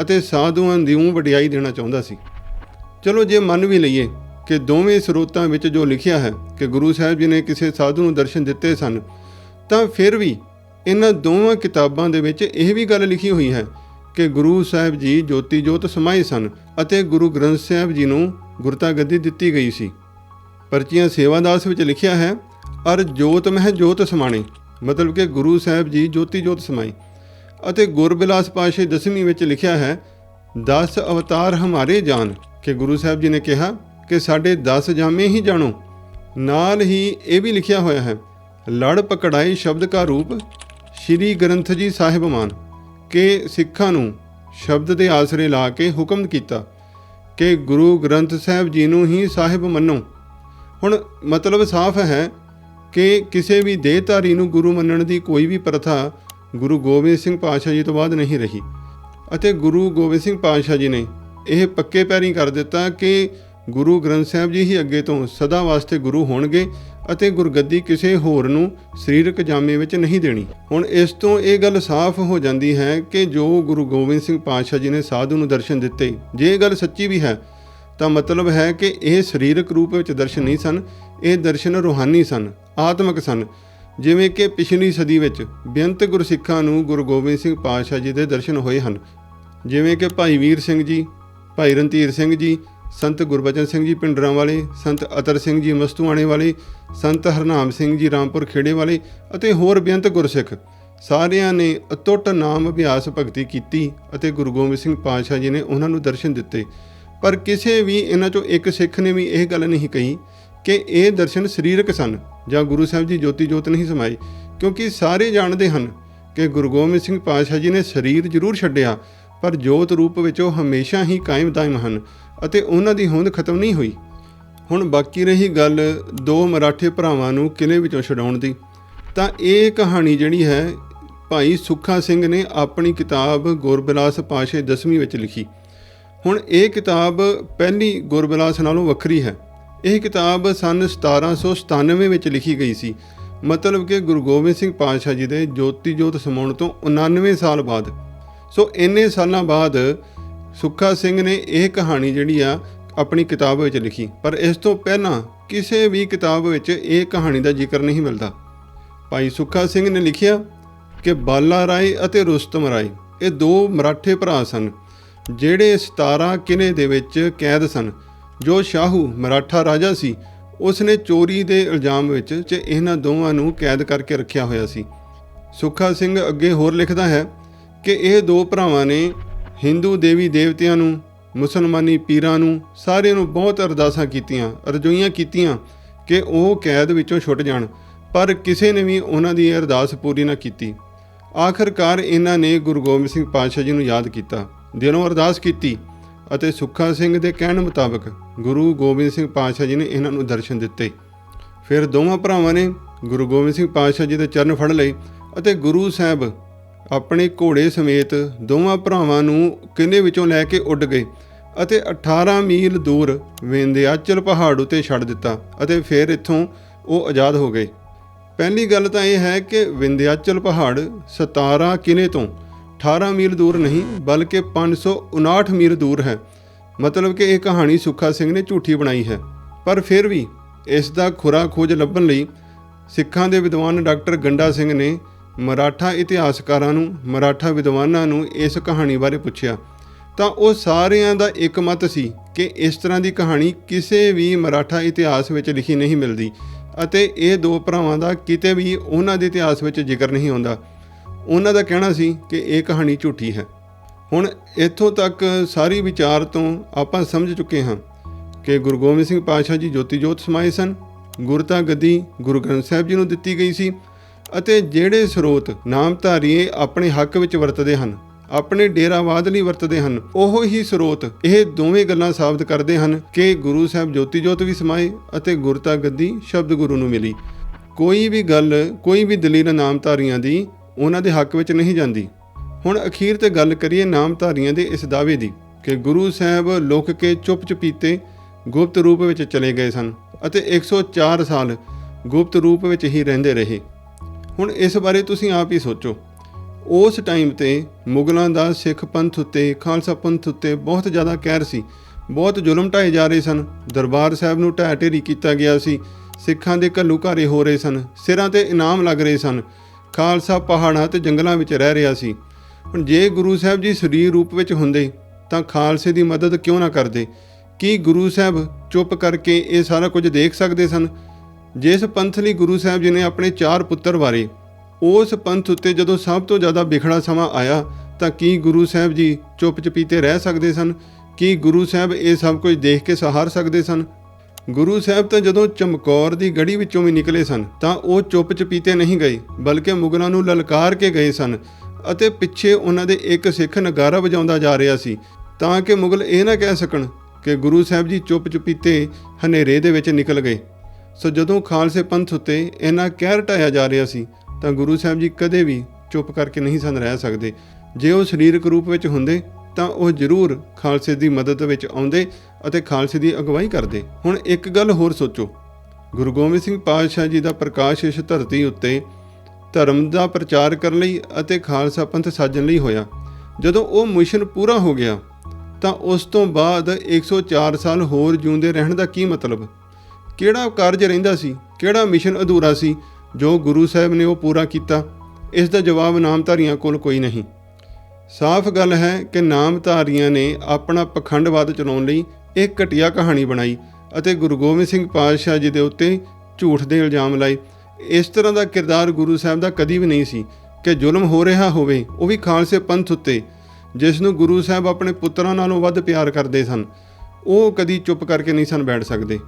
ਅਤੇ ਸਾਧੂਆਂ ਦੀ ਨੂੰ ਵਡਿਆਈ ਦੇਣਾ ਚਾਹੁੰਦਾ ਸੀ। ਚਲੋ ਜੇ ਮੰਨ ਵੀ ਲਈਏ ਕਿ ਦੋਵੇਂ ਸਰੋਤਾਂ ਵਿੱਚ ਜੋ ਲਿਖਿਆ ਹੈ ਕਿ ਗੁਰੂ ਸਾਹਿਬ ਜੀ ਨੇ ਕਿਸੇ ਸਾਧੂ ਨੂੰ ਦਰਸ਼ਨ ਦਿੱਤੇ ਸਨ, ਤਾਂ ਫਿਰ ਵੀ ਇਹਨਾਂ ਦੋਵਾਂ ਕਿਤਾਬਾਂ ਦੇ ਵਿੱਚ ਇਹ ਵੀ ਗੱਲ ਲਿਖੀ ਹੋਈ ਹੈ ਕਿ ਗੁਰੂ ਸਾਹਿਬ ਜੀ ਜੋਤੀ ਜੋਤ ਸਮਾਏ ਸਨ ਅਤੇ ਗੁਰੂ ਗ੍ਰੰਥ ਸਾਹਿਬ ਜੀ ਨੂੰ ਗੁਰਤਾ ਗੱਦੀ ਦਿੱਤੀ ਗਈ ਸੀ। ਪਰਚੀਆਂ ਸੇਵਾਦਾਸ ਵਿੱਚ ਲਿਖਿਆ ਹੈ, ਅਰ ਜੋਤ ਮਹਿ ਜੋਤ ਸਮਾਣੇ ਮਤਲਬ ਕਿ ਗੁਰੂ ਸਾਹਿਬ ਜੀ ਜੋਤੀ ਜੋਤ ਸਮਾਈ ਅਤੇ ਗੁਰਬਿਲਾਸ ਪਾਸ਼ੇ ਦਸਵੀਂ ਵਿੱਚ ਲਿਖਿਆ ਹੈ 10 ਅਵਤਾਰ ਹਮਾਰੇ ਜਾਨ ਕਿ ਗੁਰੂ ਸਾਹਿਬ ਜੀ ਨੇ ਕਿਹਾ ਕਿ ਸਾਡੇ 10 ਜਾਮੇ ਹੀ ਜਾਣੋ। ਨਾਲ ਹੀ ਇਹ ਵੀ ਲਿਖਿਆ ਹੋਇਆ ਹੈ, ਲੜ ਪਕੜਾਈ ਸ਼ਬਦ ਕਾ ਰੂਪ ਸ਼੍ਰੀ ਗ੍ਰੰਥ ਜੀ ਸਾਹਿਬ ਮਾਨ ਕਿ ਸਿੱਖਾਂ ਨੂੰ ਸ਼ਬਦ ਦੇ ਆਸਰੇ ਲਾ ਕੇ ਹੁਕਮ ਕੀਤਾ ਕਿ ਗੁਰੂ ਗ੍ਰੰਥ ਸਾਹਿਬ ਜੀ ਨੂੰ ਹੀ ਸਾਹਿਬ ਮੰਨੋ। ਹੁਣ ਮਤਲਬ ਸਾਫ਼ ਹੈ ਕਿ ਕਿਸੇ ਵੀ ਦੇਹਧਾਰੀ ਨੂੰ ਗੁਰੂ ਮੰਨਣ ਦੀ ਕੋਈ ਵੀ ਪ੍ਰਥਾ ਗੁਰੂ ਗੋਬਿੰਦ ਸਿੰਘ ਪਾਤਸ਼ਾਹ ਜੀ ਤੋਂ ਬਾਅਦ ਨਹੀਂ ਰਹੀ ਅਤੇ ਗੁਰੂ ਗੋਬਿੰਦ ਸਿੰਘ ਪਾਤਸ਼ਾਹ ਜੀ ਨੇ ਇਹ ਪੱਕੇ ਪੈਰੀਂ ਕਰ ਦਿੱਤਾ ਕਿ ਗੁਰੂ ਗ੍ਰੰਥ ਸਾਹਿਬ ਜੀ ਹੀ ਅੱਗੇ ਤੋਂ ਸਦਾ ਵਾਸਤੇ ਗੁਰੂ ਹੋਣਗੇ ਅਤੇ ਗੁਰਗੱਦੀ ਕਿਸੇ ਹੋਰ ਨੂੰ ਸਰੀਰਕ ਜਾਮੇ ਵਿੱਚ ਨਹੀਂ ਦੇਣੀ। ਹੁਣ ਇਸ ਤੋਂ ਇਹ ਗੱਲ ਸਾਫ਼ ਹੋ ਜਾਂਦੀ ਹੈ ਕਿ ਜੋ ਗੁਰੂ ਗੋਬਿੰਦ ਸਿੰਘ ਪਾਤਸ਼ਾਹ ਜੀ ਨੇ ਸਾਧੂ ਨੂੰ ਦਰਸ਼ਨ ਦਿੱਤੇ, ਜੇ ਇਹ ਗੱਲ ਸੱਚੀ ਵੀ ਹੈ, ਤਾਂ ਮਤਲਬ ਹੈ ਕਿ ਇਹ ਸਰੀਰਕ ਰੂਪ ਵਿੱਚ ਦਰਸ਼ਨ ਨਹੀਂ ਸਨ, ਇਹ ਦਰਸ਼ਨ ਰੂਹਾਨੀ ਸਨ, ਆਤਮਿਕ ਸਨ। ਜਿਵੇਂ ਕਿ ਪਿਛਲੀ ਸਦੀ ਵਿੱਚ ਬੇਅੰਤ ਗੁਰਸਿੱਖਾਂ ਨੂੰ ਗੁਰੂ ਗੋਬਿੰਦ ਸਿੰਘ ਪਾਤਸ਼ਾਹ ਜੀ ਦੇ ਦਰਸ਼ਨ ਹੋਏ ਹਨ। ਜਿਵੇਂ ਕਿ ਭਾਈ ਵੀਰ ਸਿੰਘ ਜੀ, ਭਾਈ ਰਣਧੀਰ ਸਿੰਘ ਜੀ ਸੰਤ ਗੁਰਬਚਨ ਸਿੰਘ ਜੀ ਪਿੰਡਰਾਂ ਵਾਲੇ, ਸੰਤ ਅਤਰ ਸਿੰਘ ਜੀ ਮਸਤੂਆਣੇ ਵਾਲੇ, ਸੰਤ ਹਰਨਾਮ ਸਿੰਘ ਜੀ ਰਾਮਪੁਰ ਖੇੜੇ ਵਾਲੇ ਅਤੇ ਹੋਰ ਬੇਅੰਤ ਗੁਰਸਿੱਖ ਸਾਰਿਆਂ ਨੇ ਅਤੁੱਟ ਨਾਮ ਅਭਿਆਸ ਭਗਤੀ ਕੀਤੀ ਅਤੇ ਗੁਰੂ ਗੋਬਿੰਦ ਸਿੰਘ ਪਾਤਸ਼ਾਹ ਜੀ ਨੇ ਉਹਨਾਂ ਨੂੰ ਦਰਸ਼ਨ ਦਿੱਤੇ। ਪਰ ਕਿਸੇ ਵੀ ਇਹਨਾਂ ਚੋਂ ਇੱਕ ਸਿੱਖ ਨੇ ਵੀ ਇਹ ਗੱਲ ਨਹੀਂ ਕਹੀ ਕਿ ਇਹ ਦਰਸ਼ਨ ਸਰੀਰਕ ਸਨ ਜਾਂ ਗੁਰੂ ਸਾਹਿਬ ਜੀ ਜੋਤੀ ਜੋਤ ਨਹੀਂ ਸਮਾਈ ਕਿਉਂਕਿ ਸਾਰੇ ਜਾਣਦੇ ਹਨ ਕਿ ਗੁਰੂ ਗੋਬਿੰਦ ਸਿੰਘ ਪਾਤਸ਼ਾਹ ਜੀ ਨੇ ਸਰੀਰ ਜ਼ਰੂਰ ਛੱਡਿਆ, ਪਰ ਜੋਤ ਰੂਪ ਵਿੱਚ ਉਹ ਹਮੇਸ਼ਾ ਹੀ ਕਾਇਮ ਦਾਇਮ ਹਨ। ਅਤੇ ਉਹਨਾਂ ਦੀ ਹੋਂਦ ਖਤਮ ਨਹੀਂ ਹੋਈ। ਹੁਣ ਬਾਕੀ ਰਹੀ ਗੱਲ ਦੋ ਮਰਾਠੇ ਭਰਾਵਾਂ ਨੂੰ ਕਿਲੇ ਵਿੱਚੋਂ ਛਡਾਉਣ ਦੀ। ਤਾਂ ਇਹ ਕਹਾਣੀ ਜਿਹੜੀ ਹੈ, ਭਾਈ ਸੁੱਖਾ ਸਿੰਘ ਨੇ ਆਪਣੀ ਕਿਤਾਬ ਗੁਰਬਿਲਾਸ ਪਾਸ਼ੇ 10ਵੀਂ ਵਿੱਚ ਲਿਖੀ। ਹੁਣ ਇਹ ਕਿਤਾਬ ਪਹਿਲੀ ਗੁਰਬਿਲਾਸ ਨਾਲੋਂ ਵੱਖਰੀ ਹੈ। ਇਹ ਕਿਤਾਬ ਸਨ 1797 ਵਿੱਚ ਲਿਖੀ ਗਈ ਸੀ। ਮਤਲਬ ਕਿ ਗੁਰੂ ਗੋਬਿੰਦ ਸਿੰਘ ਪਾਤਸ਼ਾਹ ਜੀ ਦੇ ਜੋਤੀ ਜੋਤ ਸਮਾਉਣ ਤੋਂ 99 ਸਾਲ ਬਾਅਦ। ਸੋ ਇੰਨੇ ਸਾਲਾਂ ਬਾਅਦ ਸੁੱਖਾ ਸਿੰਘ ਨੇ ਇਹ ਕਹਾਣੀ ਜਿਹੜੀ ਆ ਆਪਣੀ ਕਿਤਾਬ ਵਿੱਚ ਲਿਖੀ। ਪਰ ਇਸ ਤੋਂ ਪਹਿਲਾਂ ਕਿਸੇ ਵੀ ਕਿਤਾਬ ਵਿੱਚ ਇਹ ਕਹਾਣੀ ਦਾ ਜ਼ਿਕਰ ਨਹੀਂ ਮਿਲਦਾ। ਭਾਈ ਸੁੱਖਾ ਸਿੰਘ ਨੇ ਲਿਖਿਆ ਕਿ ਬਾਲਾ ਰਾਏ ਅਤੇ ਰੁਸਤਮ ਰਾਏ ਇਹ ਦੋ ਮਰਾਠੇ ਭਰਾ ਸਨ, ਜਿਹੜੇ 17 ਕਿਲੇ ਦੇ ਵਿੱਚ ਕੈਦ ਸਨ। ਜੋ ਸ਼ਾਹੂ ਮਰਾਠਾ ਰਾਜਾ ਸੀ ਉਸ ਨੇ ਚੋਰੀ ਦੇ ਇਲਜ਼ਾਮ ਵਿੱਚ ਚ ਇਹਨਾਂ ਦੋਵਾਂ ਨੂੰ ਕੈਦ ਕਰਕੇ ਰੱਖਿਆ ਹੋਇਆ ਸੀ। ਸੁੱਖਾ ਸਿੰਘ ਅੱਗੇ ਹੋਰ ਲਿਖਦਾ ਹੈ ਕਿ ਇਹ ਦੋ ਭਰਾਵਾਂ ਨੇ ਹਿੰਦੂ ਦੇਵੀ ਦੇਵਤਿਆਂ ਨੂੰ, ਮੁਸਲਮਾਨੀ ਪੀਰਾਂ ਨੂੰ ਸਾਰਿਆਂ ਨੂੰ ਬਹੁਤ ਅਰਦਾਸਾਂ ਕੀਤੀਆਂ, ਅਰਜ਼ੋਈਆਂ ਕੀਤੀਆਂ ਕਿ ਉਹ ਕੈਦ ਵਿੱਚੋਂ ਛੁੱਟ ਜਾਣ, ਪਰ ਕਿਸੇ ਨੇ ਵੀ ਉਹਨਾਂ ਦੀ ਅਰਦਾਸ ਪੂਰੀ ਨਾ ਕੀਤੀ। ਆਖਰਕਾਰ ਇਹਨਾਂ ਨੇ ਗੁਰੂ ਗੋਬਿੰਦ ਸਿੰਘ ਪਾਤਸ਼ਾਹ ਜੀ ਨੂੰ ਯਾਦ ਕੀਤਾ, ਦਿਲੋਂ ਅਰਦਾਸ ਕੀਤੀ ਅਤੇ ਸੁੱਖਾ ਸਿੰਘ ਦੇ ਕਹਿਣ ਮੁਤਾਬਕ ਗੁਰੂ ਗੋਬਿੰਦ ਸਿੰਘ ਪਾਤਸ਼ਾਹ ਜੀ ਨੇ ਇਹਨਾਂ ਨੂੰ ਦਰਸ਼ਨ ਦਿੱਤੇ। ਫਿਰ ਦੋਵਾਂ ਭਰਾਵਾਂ ਨੇ ਗੁਰੂ ਗੋਬਿੰਦ ਸਿੰਘ ਪਾਤਸ਼ਾਹ ਜੀ ਦੇ ਚਰਨ ਫੜ ਲਏ ਅਤੇ ਗੁਰੂ ਸਾਹਿਬ ਆਪਣੇ ਘੋੜੇ ਸਮੇਤ ਦੋਵਾਂ ਭਰਾਵਾਂ ਨੂੰ ਕਿਲੇ ਵਿੱਚੋਂ ਲੈ ਕੇ ਉੱਡ ਗਏ ਅਤੇ 18 ਮੀਲ ਦੂਰ ਵਿੰਧਿਆਚਲ ਪਹਾੜ ਉਤੇ ਛੱਡ ਦਿੱਤਾ ਅਤੇ ਫਿਰ ਇੱਥੋਂ ਉਹ ਆਜ਼ਾਦ ਹੋ ਗਏ। ਪਹਿਲੀ ਗੱਲ ਤਾਂ ਇਹ ਹੈ ਕਿ ਵਿੰਧਿਆਚਲ ਪਹਾੜ 17 ਕਿਲੇ ਤੋਂ 18 ਮੀਲ ਦੂਰ ਨਹੀਂ, ਬਲਕਿ 559 ਮੀਲ ਦੂਰ ਹੈ। ਮਤਲਬ ਕਿ ਇਹ ਕਹਾਣੀ ਸੁੱਖਾ ਸਿੰਘ ਨੇ ਝੂਠੀ ਬਣਾਈ ਹੈ। ਪਰ ਫਿਰ ਵੀ ਇਸ ਦਾ ਖੁਰਾ ਖੋਜ ਲੱਭਣ ਲਈ ਸਿੱਖਾਂ ਦੇ ਵਿਦਵਾਨ ਡਾਕਟਰ ਗੰਡਾ ਸਿੰਘ ਨੇ ਮਰਾਠਾ ਇਤਿਹਾਸਕਾਰਾਂ ਨੂੰ, ਮਰਾਠਾ ਵਿਦਵਾਨਾਂ ਨੂੰ ਇਸ ਕਹਾਣੀ ਬਾਰੇ ਪੁੱਛਿਆ। ਤਾਂ ਉਹ ਸਾਰਿਆਂ ਦਾ ਇੱਕ ਮਤ ਸੀ ਕਿ ਇਸ ਤਰ੍ਹਾਂ ਦੀ ਕਹਾਣੀ ਕਿਸੇ ਵੀ ਮਰਾਠਾ ਇਤਿਹਾਸ ਵਿੱਚ ਲਿਖੀ ਨਹੀਂ ਮਿਲਦੀ ਅਤੇ ਇਹ ਦੋ ਭਰਾਵਾਂ ਦਾ ਕਿਤੇ ਵੀ ਉਹਨਾਂ ਦੇ ਇਤਿਹਾਸ ਵਿੱਚ ਜ਼ਿਕਰ ਨਹੀਂ ਆਉਂਦਾ। ਉਹਨਾਂ ਦਾ ਕਹਿਣਾ ਸੀ ਕਿ ਇਹ ਕਹਾਣੀ ਝੂਠੀ ਹੈ। ਹੁਣ ਇੱਥੋਂ ਤੱਕ ਸਾਰੀ ਵਿਚਾਰ ਤੋਂ ਆਪਾਂ ਸਮਝ ਚੁੱਕੇ ਹਾਂ ਕਿ ਗੁਰੂ ਗੋਬਿੰਦ ਸਿੰਘ ਪਾਤਸ਼ਾਹ ਜੀ ਜੋਤੀ ਜੋਤ ਸਮਾਏ ਸਨ। ਗੁਰਤਾ ਗੱਦੀ ਗੁਰੂ ਗ੍ਰੰਥ ਸਾਹਿਬ ਜੀ ਨੂੰ ਦਿੱਤੀ ਗਈ ਸੀ ਅਤੇ ਜਿਹੜੇ ਸਰੋਤ ਨਾਮਧਾਰੀਏ ਆਪਣੇ ਹੱਕ ਵਿੱਚ ਵਰਤਦੇ ਹਨ, ਆਪਣੇ ਡੇਰਾਵਾਦ ਲਈ ਵਰਤਦੇ ਹਨ, ਉਹ ਹੀ ਸਰੋਤ ਇਹ ਦੋਵੇਂ ਗੱਲਾਂ ਸਾਬਤ ਕਰਦੇ ਹਨ ਕਿ ਗੁਰੂ ਸਾਹਿਬ ਜੋਤੀ ਜੋਤ ਵੀ ਸਮਾਏ ਅਤੇ ਗੁਰਤਾ ਗੱਦੀ ਸ਼ਬਦ ਗੁਰੂ ਨੂੰ ਮਿਲੀ। ਕੋਈ ਵੀ ਗੱਲ, ਕੋਈ ਵੀ ਦਲੀਲ ਨਾਮਧਾਰੀਆਂ ਦੀ ਉਹਨਾਂ ਦੇ ਹੱਕ ਵਿੱਚ ਨਹੀਂ ਜਾਂਦੀ। ਹੁਣ ਅਖੀਰ ਤੇ ਗੱਲ ਕਰੀਏ ਨਾਮਧਾਰੀਆਂ ਦੇ ਇਸ ਦਾਅਵੇ ਦੀ ਕਿ ਗੁਰੂ ਸਾਹਿਬ ਲੁਕ ਕੇ ਚੁੱਪ ਚੁਪੀਤੇ ਗੁਪਤ ਰੂਪ ਵਿੱਚ ਚਲੇ ਗਏ ਸਨ ਅਤੇ 104 ਸਾਲ ਗੁਪਤ ਰੂਪ ਵਿੱਚ ਹੀ ਰਹਿੰਦੇ ਰਹੇ। ਹੁਣ ਇਸ ਬਾਰੇ ਤੁਸੀਂ ਆਪ ਹੀ ਸੋਚੋ। ਉਸ ਟਾਈਮ ਤੇ ਮੁਗਲਾਂ ਦਾ ਸਿੱਖ ਪੰਥ ਉੱਤੇ, ਖਾਲਸਾ ਪੰਥ ਉੱਤੇ ਬਹੁਤ ਜ਼ਿਆਦਾ ਕਹਿਰ ਸੀ। ਬਹੁਤ ਜ਼ੁਲਮ ਢਾਏ ਜਾ ਰਹੇ ਸਨ। ਦਰਬਾਰ ਸਾਹਿਬ ਨੂੰ ਢਾਹ ਢੇਰੀ ਕੀਤਾ ਗਿਆ ਸੀ। ਸਿੱਖਾਂ ਦੇ ਘੱਲੂ ਘਾਰੇ ਹੋ ਰਹੇ ਸਨ। ਸਿਰਾਂ ਤੇ ਇਨਾਮ ਲੱਗ ਰਹੇ ਸਨ। ਖਾਲਸਾ ਪਹਾੜਾਂ ਤੇ ਜੰਗਲਾਂ ਵਿੱਚ ਰਹਿ ਰਿਹਾ ਸੀ। ਹੁਣ ਜੇ ਗੁਰੂ ਸਾਹਿਬ ਜੀ ਸਰੀਰ ਰੂਪ ਵਿੱਚ ਹੁੰਦੇ, ਤਾਂ ਖਾਲਸੇ ਦੀ ਮਦਦ ਕਿਉਂ ਨਾ ਕਰਦੇ? ਕੀ ਗੁਰੂ ਸਾਹਿਬ ਚੁੱਪ ਕਰਕੇ ਇਹ ਸਾਰਾ ਕੁਝ ਦੇਖ ਸਕਦੇ ਸਨ? ਜਿਸ ਪੰਥ ਲਈ ਗੁਰੂ ਸਾਹਿਬ ਜੀ ਨੇ ਆਪਣੇ ਚਾਰ ਪੁੱਤਰ ਵਾਰੇ, ਉਸ ਪੰਥ ਉੱਤੇ ਜਦੋਂ ਸਭ ਤੋਂ ਜ਼ਿਆਦਾ ਵਿਖੜਾ ਸਮਾਂ ਆਇਆ, ਤਾਂ ਕੀ ਗੁਰੂ ਸਾਹਿਬ ਜੀ ਚੁੱਪ ਚਪੀਤੇ ਰਹਿ ਸਕਦੇ ਸਨ? ਕੀ ਗੁਰੂ ਸਾਹਿਬ ਇਹ ਸਭ ਕੁਝ ਦੇਖ ਕੇ ਸਹਾਰ ਸਕਦੇ ਸਨ? ਗੁਰੂ ਸਾਹਿਬ ਤਾਂ ਜਦੋਂ ਚਮਕੌਰ ਦੀ ਗੜੀ ਵਿੱਚੋਂ ਵੀ ਨਿਕਲੇ ਸਨ, ਤਾਂ ਉਹ ਚੁੱਪ ਚਪੀਤੇ ਨਹੀਂ ਗਏ, ਬਲਕਿ ਮੁਗਲਾਂ ਨੂੰ ਲਲਕਾਰ ਕੇ ਗਏ ਸਨ ਅਤੇ ਪਿੱਛੇ ਉਹਨਾਂ ਦੇ ਇੱਕ ਸਿੱਖ ਨਗਾਰਾ ਵਜਾਉਂਦਾ ਜਾ ਰਿਹਾ ਸੀ। ਤਾਂ ਕਿ ਮੁਗਲ ਇਹ ਨਾ ਕਹਿ ਸਕਣ ਕਿ ਗੁਰੂ ਸਾਹਿਬ ਜੀ ਚੁੱਪ ਚਪੀਤੇ ਹਨੇਰੇ ਦੇ ਵਿੱਚ ਨਿਕਲ ਗਏ। ਸੋ ਜਦੋਂ ਖਾਲਸੇ ਪੰਥ ਉੱਤੇ ਇੰਨਾ ਕਹਿਰ ਢਾਇਆ ਜਾ ਰਿਹਾ ਸੀ, ਤਾਂ ਗੁਰੂ ਸਾਹਿਬ ਜੀ ਕਦੇ ਵੀ ਚੁੱਪ ਕਰਕੇ ਨਹੀਂ ਸਨ ਰਹਿ ਸਕਦੇ। ਜੇ ਉਹ ਸਰੀਰਕ ਰੂਪ ਵਿੱਚ ਹੁੰਦੇ, ਤਾਂ ਉਹ ਜ਼ਰੂਰ ਖਾਲਸੇ ਦੀ ਮਦਦ ਵਿੱਚ ਆਉਂਦੇ ਅਤੇ ਖਾਲਸੇ ਦੀ ਅਗਵਾਈ ਕਰਦੇ। ਹੁਣ ਇੱਕ ਗੱਲ ਹੋਰ ਸੋਚੋ। ਗੁਰੂ ਗੋਬਿੰਦ ਸਿੰਘ ਪਾਤਸ਼ਾਹ ਜੀ ਦਾ ਪ੍ਰਕਾਸ਼ ਇਸ ਧਰਤੀ ਉੱਤੇ ਧਰਮ ਦਾ ਪ੍ਰਚਾਰ ਕਰਨ ਲਈ ਅਤੇ ਖਾਲਸਾ ਪੰਥ ਸਾਜਣ ਲਈ ਹੋਇਆ। ਜਦੋਂ ਉਹ ਮਿਸ਼ਨ ਪੂਰਾ ਹੋ ਗਿਆ, ਤਾਂ ਉਸ ਤੋਂ ਬਾਅਦ 104 ਸਾਲ ਹੋਰ ਜਿਉਂਦੇ ਰਹਿਣ ਦਾ ਕੀ ਮਤਲਬ? ਕਿਹੜਾ ਕਾਰਜ ਰਹਿੰਦਾ ਸੀ, ਕਿਹੜਾ ਮਿਸ਼ਨ ਅਧੂਰਾ ਸੀ, ਜੋ ਗੁਰੂ ਸਾਹਿਬ ਨੇ ਉਹ ਪੂਰਾ ਕੀਤਾ, ਇਸ ਦਾ ਜਵਾਬ ਨਾਮਧਾਰੀਆਂ ਕੋਲ ਕੋਈ ਨਹੀਂ। ਸਾਫ਼ ਗੱਲ ਹੈ ਕਿ ਨਾਮਧਾਰੀਆਂ ਨੇ ਆਪਣਾ ਪਖੰਡਵਾਦ ਚਲਾਉਣ ਲਈ ਇੱਕ ਘਟੀਆ ਕਹਾਣੀ ਬਣਾਈ ਅਤੇ ਗੁਰੂ ਗੋਬਿੰਦ ਸਿੰਘ ਪਾਤਸ਼ਾਹ ਜੀ ਦੇ ਉੱਤੇ ਝੂਠ ਦੇ ਇਲਜ਼ਾਮ ਲਾਏ। ਇਸ ਤਰ੍ਹਾਂ ਦਾ ਕਿਰਦਾਰ ਗੁਰੂ ਸਾਹਿਬ ਦਾ ਕਦੀ ਵੀ ਨਹੀਂ ਸੀ ਕਿ ਜ਼ੁਲਮ ਹੋ ਰਿਹਾ ਹੋਵੇ, ਉਹ ਵੀ ਖਾਲਸੇ ਪੰਥ ਉੱਤੇ, ਜਿਸ ਨੂੰ ਗੁਰੂ ਸਾਹਿਬ ਆਪਣੇ ਪੁੱਤਰਾਂ ਨਾਲੋਂ ਵੱਧ ਪਿਆਰ ਕਰਦੇ ਸਨ। ਉਹ ਕਦੀ ਚੁੱਪ ਕਰਕੇ ਨਹੀਂ ਸਨ ਬੈਠ ਸਕਦੇ।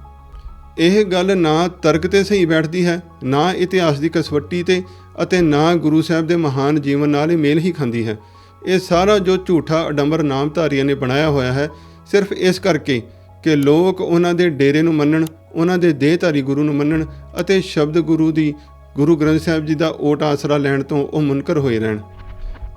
ਇਹ ਗੱਲ ਨਾ ਤਰਕ ਤੇ ਸਹੀ ਬੈਠਦੀ ਹੈ, ਨਾ ਇਤਿਹਾਸ ਦੀ ਕਸਵੱਟੀ ਤੇ ਅਤੇ ਨਾ ਗੁਰੂ ਸਾਹਿਬ ਦੇ ਮਹਾਨ ਜੀਵਨ ਨਾਲ ਇਹ ਮੇਲ ਹੀ ਖਾਂਦੀ ਹੈ। ਇਹ ਸਾਰਾ ਜੋ ਝੂਠਾ ਅਡੰਬਰ ਨਾਮਧਾਰੀਆਂ ਨੇ ਬਣਾਇਆ ਹੋਇਆ ਹੈ, ਸਿਰਫ ਇਸ ਕਰਕੇ ਕਿ ਲੋਕ ਉਹਨਾਂ ਦੇ ਡੇਰੇ ਨੂੰ ਮੰਨਣ, ਉਹਨਾਂ ਦੇ ਦੇਹਧਾਰੀ ਗੁਰੂ ਨੂੰ ਮੰਨਣ ਅਤੇ ਸ਼ਬਦ ਗੁਰੂ ਦੀ, ਗੁਰੂ ਗ੍ਰੰਥ ਸਾਹਿਬ ਜੀ ਦਾ ਓਟ ਆਸਰਾ ਲੈਣ ਤੋਂ ਉਹ ਮੁਨਕਰ ਹੋਏ ਰਹਿਣ।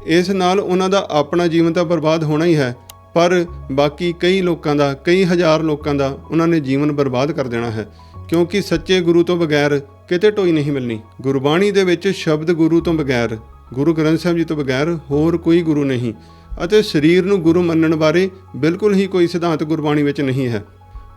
ਇਸ ਨਾਲ ਉਹਨਾਂ ਦਾ ਆਪਣਾ ਜੀਵਨ ਤਾਂ ਬਰਬਾਦ ਹੋਣਾ ਹੀ ਹੈ ਪਰ ਬਾਕੀ ਕਈ ਲੋਕਾਂ ਦਾ, ਕਈ ਹਜ਼ਾਰ ਲੋਕਾਂ ਦਾ ਉਹਨਾਂ ਨੇ ਜੀਵਨ ਬਰਬਾਦ ਕਰ ਦੇਣਾ ਹੈ। ਕਿਉਂਕਿ ਸੱਚੇ ਗੁਰੂ ਤੋਂ ਬਗੈਰ ਕਿਤੇ ਟੋਈ ਨਹੀਂ ਮਿਲਣੀ। ਗੁਰਬਾਣੀ ਦੇ ਵਿੱਚ ਸ਼ਬਦ ਗੁਰੂ ਤੋਂ ਬਗੈਰ, ਗੁਰੂ ਗ੍ਰੰਥ ਸਾਹਿਬ ਜੀ ਤੋਂ ਬਗੈਰ ਹੋਰ ਕੋਈ ਗੁਰੂ ਨਹੀਂ। ਅਤੇ ਸਰੀਰ ਨੂੰ ਗੁਰੂ ਮੰਨਣ ਬਾਰੇ ਬਿਲਕੁਲ ਹੀ ਕੋਈ ਸਿਧਾਂਤ ਗੁਰਬਾਣੀ ਵਿੱਚ ਨਹੀਂ ਹੈ।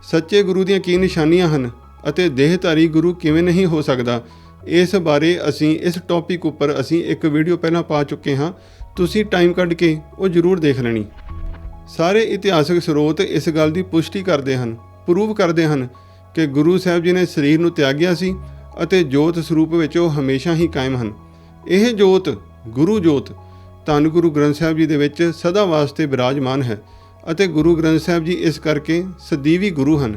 ਸੱਚੇ ਗੁਰੂ ਦੀਆਂ ਕੀ ਨਿਸ਼ਾਨੀਆਂ ਹਨ ਅਤੇ ਦੇਹਧਾਰੀ ਗੁਰੂ ਕਿਵੇਂ ਨਹੀਂ ਹੋ ਸਕਦਾ? ਇਸ ਬਾਰੇ ਅਸੀਂ, ਇਸ ਟੌਪਿਕ ਉੱਪਰ ਅਸੀਂ ਇੱਕ ਵੀਡੀਓ ਪਹਿਲਾਂ ਪਾ ਚੁੱਕੇ ਹਾਂ। ਤੁਸੀਂ ਟਾਈਮ ਕੱਢ ਕੇ ਉਹ ਜ਼ਰੂਰ ਦੇਖ ਲੈਣੀ। ਸਾਰੇ ਇਤਿਹਾਸਕ ਸਰੋਤ ਇਸ ਗੱਲ ਦੀ ਪੁਸ਼ਟੀ ਕਰਦੇ ਹਨ ਪ੍ਰੂਵ ਕਰਦੇ ਹਨ ਕਿ ਗੁਰੂ ਸਾਹਿਬ ਜੀ ਨੇ ਸਰੀਰ ਨੂੰ ਤਿਆਗਿਆ ਸੀ ਅਤੇ ਜੋਤ ਸਰੂਪ ਵਿੱਚ ਉਹ ਹਮੇਸ਼ਾ ਹੀ ਕਾਇਮ ਹਨ। ਇਹ ਜੋਤ, ਗੁਰੂ ਜੋਤ, ਧੰਨ ਗੁਰੂ ਗ੍ਰੰਥ ਸਾਹਿਬ ਜੀ ਦੇ ਵਿੱਚ ਸਦਾ ਵਾਸਤੇ ਬਿਰਾਜਮਾਨ ਹੈ ਅਤੇ ਗੁਰੂ ਗ੍ਰੰਥ ਸਾਹਿਬ ਜੀ ਇਸ ਕਰਕੇ ਸਦੀਵੀ ਗੁਰੂ ਹਨ।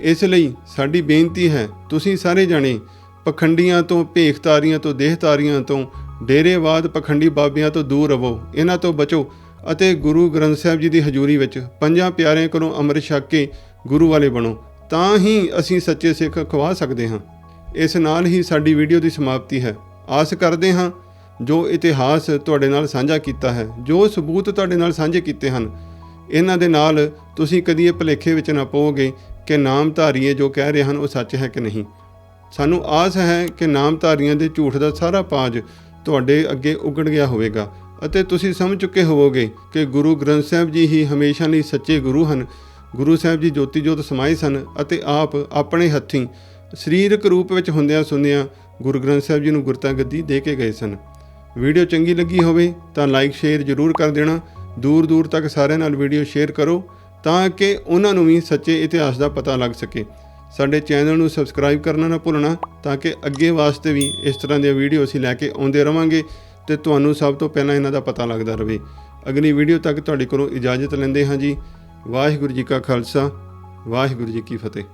ਇਸ ਲਈ ਸਾਡੀ ਬੇਨਤੀ ਹੈ, ਤੁਸੀਂ ਸਾਰੇ ਜਾਣੇ ਪਖੰਡੀਆਂ ਤੋਂ, ਭੇਖਤਾਰੀਆਂ ਤੋਂ, ਦੇਹਤਾਰੀਆਂ ਤੋਂ, ਡੇਰੇਵਾਦ ਪਖੰਡੀ ਬਾਬਿਆਂ ਤੋਂ ਦੂਰ ਰਹੋ। ਇਹਨਾਂ ਤੋਂ ਬਚੋ। ਅਤੇ ਗੁਰੂ ਗ੍ਰੰਥ ਸਾਹਿਬ ਜੀ ਦੀ ਹਜ਼ੂਰੀ ਵਿੱਚ ਪੰਜਾਂ ਪਿਆਰਿਆਂ ਕੋਲੋਂ ਅੰਮ੍ਰਿਤ ਛਕ ਕੇ ਗੁਰੂ ਵਾਲੇ ਬਣੋ, ਤਾਂ ਹੀ ਅਸੀਂ ਸੱਚੇ ਸਿੱਖ ਖਵਾ ਸਕਦੇ ਹਾਂ। ਇਸ ਨਾਲ ਹੀ ਸਾਡੀ ਵੀਡੀਓ ਦੀ ਸਮਾਪਤੀ ਹੈ। ਆਸ ਕਰਦੇ ਹਾਂ, ਜੋ ਇਤਿਹਾਸ ਤੁਹਾਡੇ ਨਾਲ ਸਾਂਝਾ ਕੀਤਾ ਹੈ, ਜੋ ਸਬੂਤ ਤੁਹਾਡੇ ਨਾਲ ਸਾਂਝੇ ਕੀਤੇ ਹਨ, ਇਹਨਾਂ ਦੇ ਨਾਲ ਤੁਸੀਂ ਕਦੀ ਇਹ ਭੁਲੇਖੇ ਵਿੱਚ ਨਾ ਪਓਗੇ ਕਿ ਨਾਮਧਾਰੀਏ ਜੋ ਕਹਿ ਰਹੇ ਹਨ ਉਹ ਸੱਚ ਹੈ ਕਿ ਨਹੀਂ। ਸਾਨੂੰ ਆਸ ਹੈ ਕਿ ਨਾਮਧਾਰੀਆਂ ਦੇ ਝੂਠ ਦਾ ਸਾਰਾ ਪਾਜ ਤੁਹਾਡੇ ਅੱਗੇ ਉਗੜ ਗਿਆ ਹੋਵੇਗਾ। ਅਤੇ ਤੁਸੀਂ ਸਮਝ ਚੁੱਕੇ ਹੋਵੋਗੇ ਕਿ ਗੁਰੂ ਗ੍ਰੰਥ ਸਾਹਿਬ ਜੀ ਹੀ ਹਮੇਸ਼ਾ ਲਈ ਸੱਚੇ ਗੁਰੂ ਹਨ। ਗੁਰੂ ਸਾਹਿਬ ਜੀ ਜੋਤੀ ਜੋਤ ਸਮਾਏ ਸਨ ਅਤੇ ਆਪ ਆਪਣੇ ਹੱਥੀਂ ਸਰੀਰਕ ਰੂਪ ਵਿੱਚ ਹੁੰਦਿਆਂ ਸੁਣਦਿਆਂ ਗੁਰੂ ਗ੍ਰੰਥ ਸਾਹਿਬ ਜੀ ਨੂੰ ਗੁਰਤਾ ਗੱਦੀ ਦੇ ਕੇ ਗਏ ਸਨ। ਵੀਡੀਓ ਚੰਗੀ ਲੱਗੀ ਹੋਵੇ ਤਾਂ ਲਾਈਕ, ਸ਼ੇਅਰ ਜ਼ਰੂਰ ਕਰ ਦੇਣਾ। ਦੂਰ ਦੂਰ ਤੱਕ ਸਾਰਿਆਂ ਨਾਲ ਵੀਡੀਓ ਸ਼ੇਅਰ ਕਰੋ ਤਾਂ ਕਿ ਉਹਨਾਂ ਨੂੰ ਵੀ ਸੱਚੇ ਇਤਿਹਾਸ ਦਾ ਪਤਾ ਲੱਗ ਸਕੇ। ਸਾਡੇ ਚੈਨਲ ਨੂੰ ਸਬਸਕ੍ਰਾਈਬ ਕਰਨਾ ਨਾ ਭੁੱਲਣਾ ਤਾਂ ਕਿ ਅੱਗੇ ਵਾਸਤੇ ਵੀ ਇਸ ਤਰ੍ਹਾਂ ਦੀਆਂ ਵੀਡੀਓ ਅਸੀਂ ਲੈ ਕੇ ਆਉਂਦੇ ਰਵਾਂਗੇ। ਤੇ ਤੁਹਾਨੂੰ ਸਭ ਤੋਂ ਪਹਿਲਾਂ ਇਹਨਾਂ ਦਾ ਪਤਾ ਲੱਗਦਾ ਰਹੇ ਅਗਲੀ ਵੀਡੀਓ ਤੱਕ ਤੁਹਾਡੇ ਕੋਲੋਂ ਇਜਾਜ਼ਤ ਲੈਂਦੇ ਹਾਂ ਜੀ। ਵਾਹਿਗੁਰੂ ਜੀ ਕਾ ਖਾਲਸਾ, ਵਾਹਿਗੁਰੂ ਜੀ ਕੀ ਫਤਿਹ।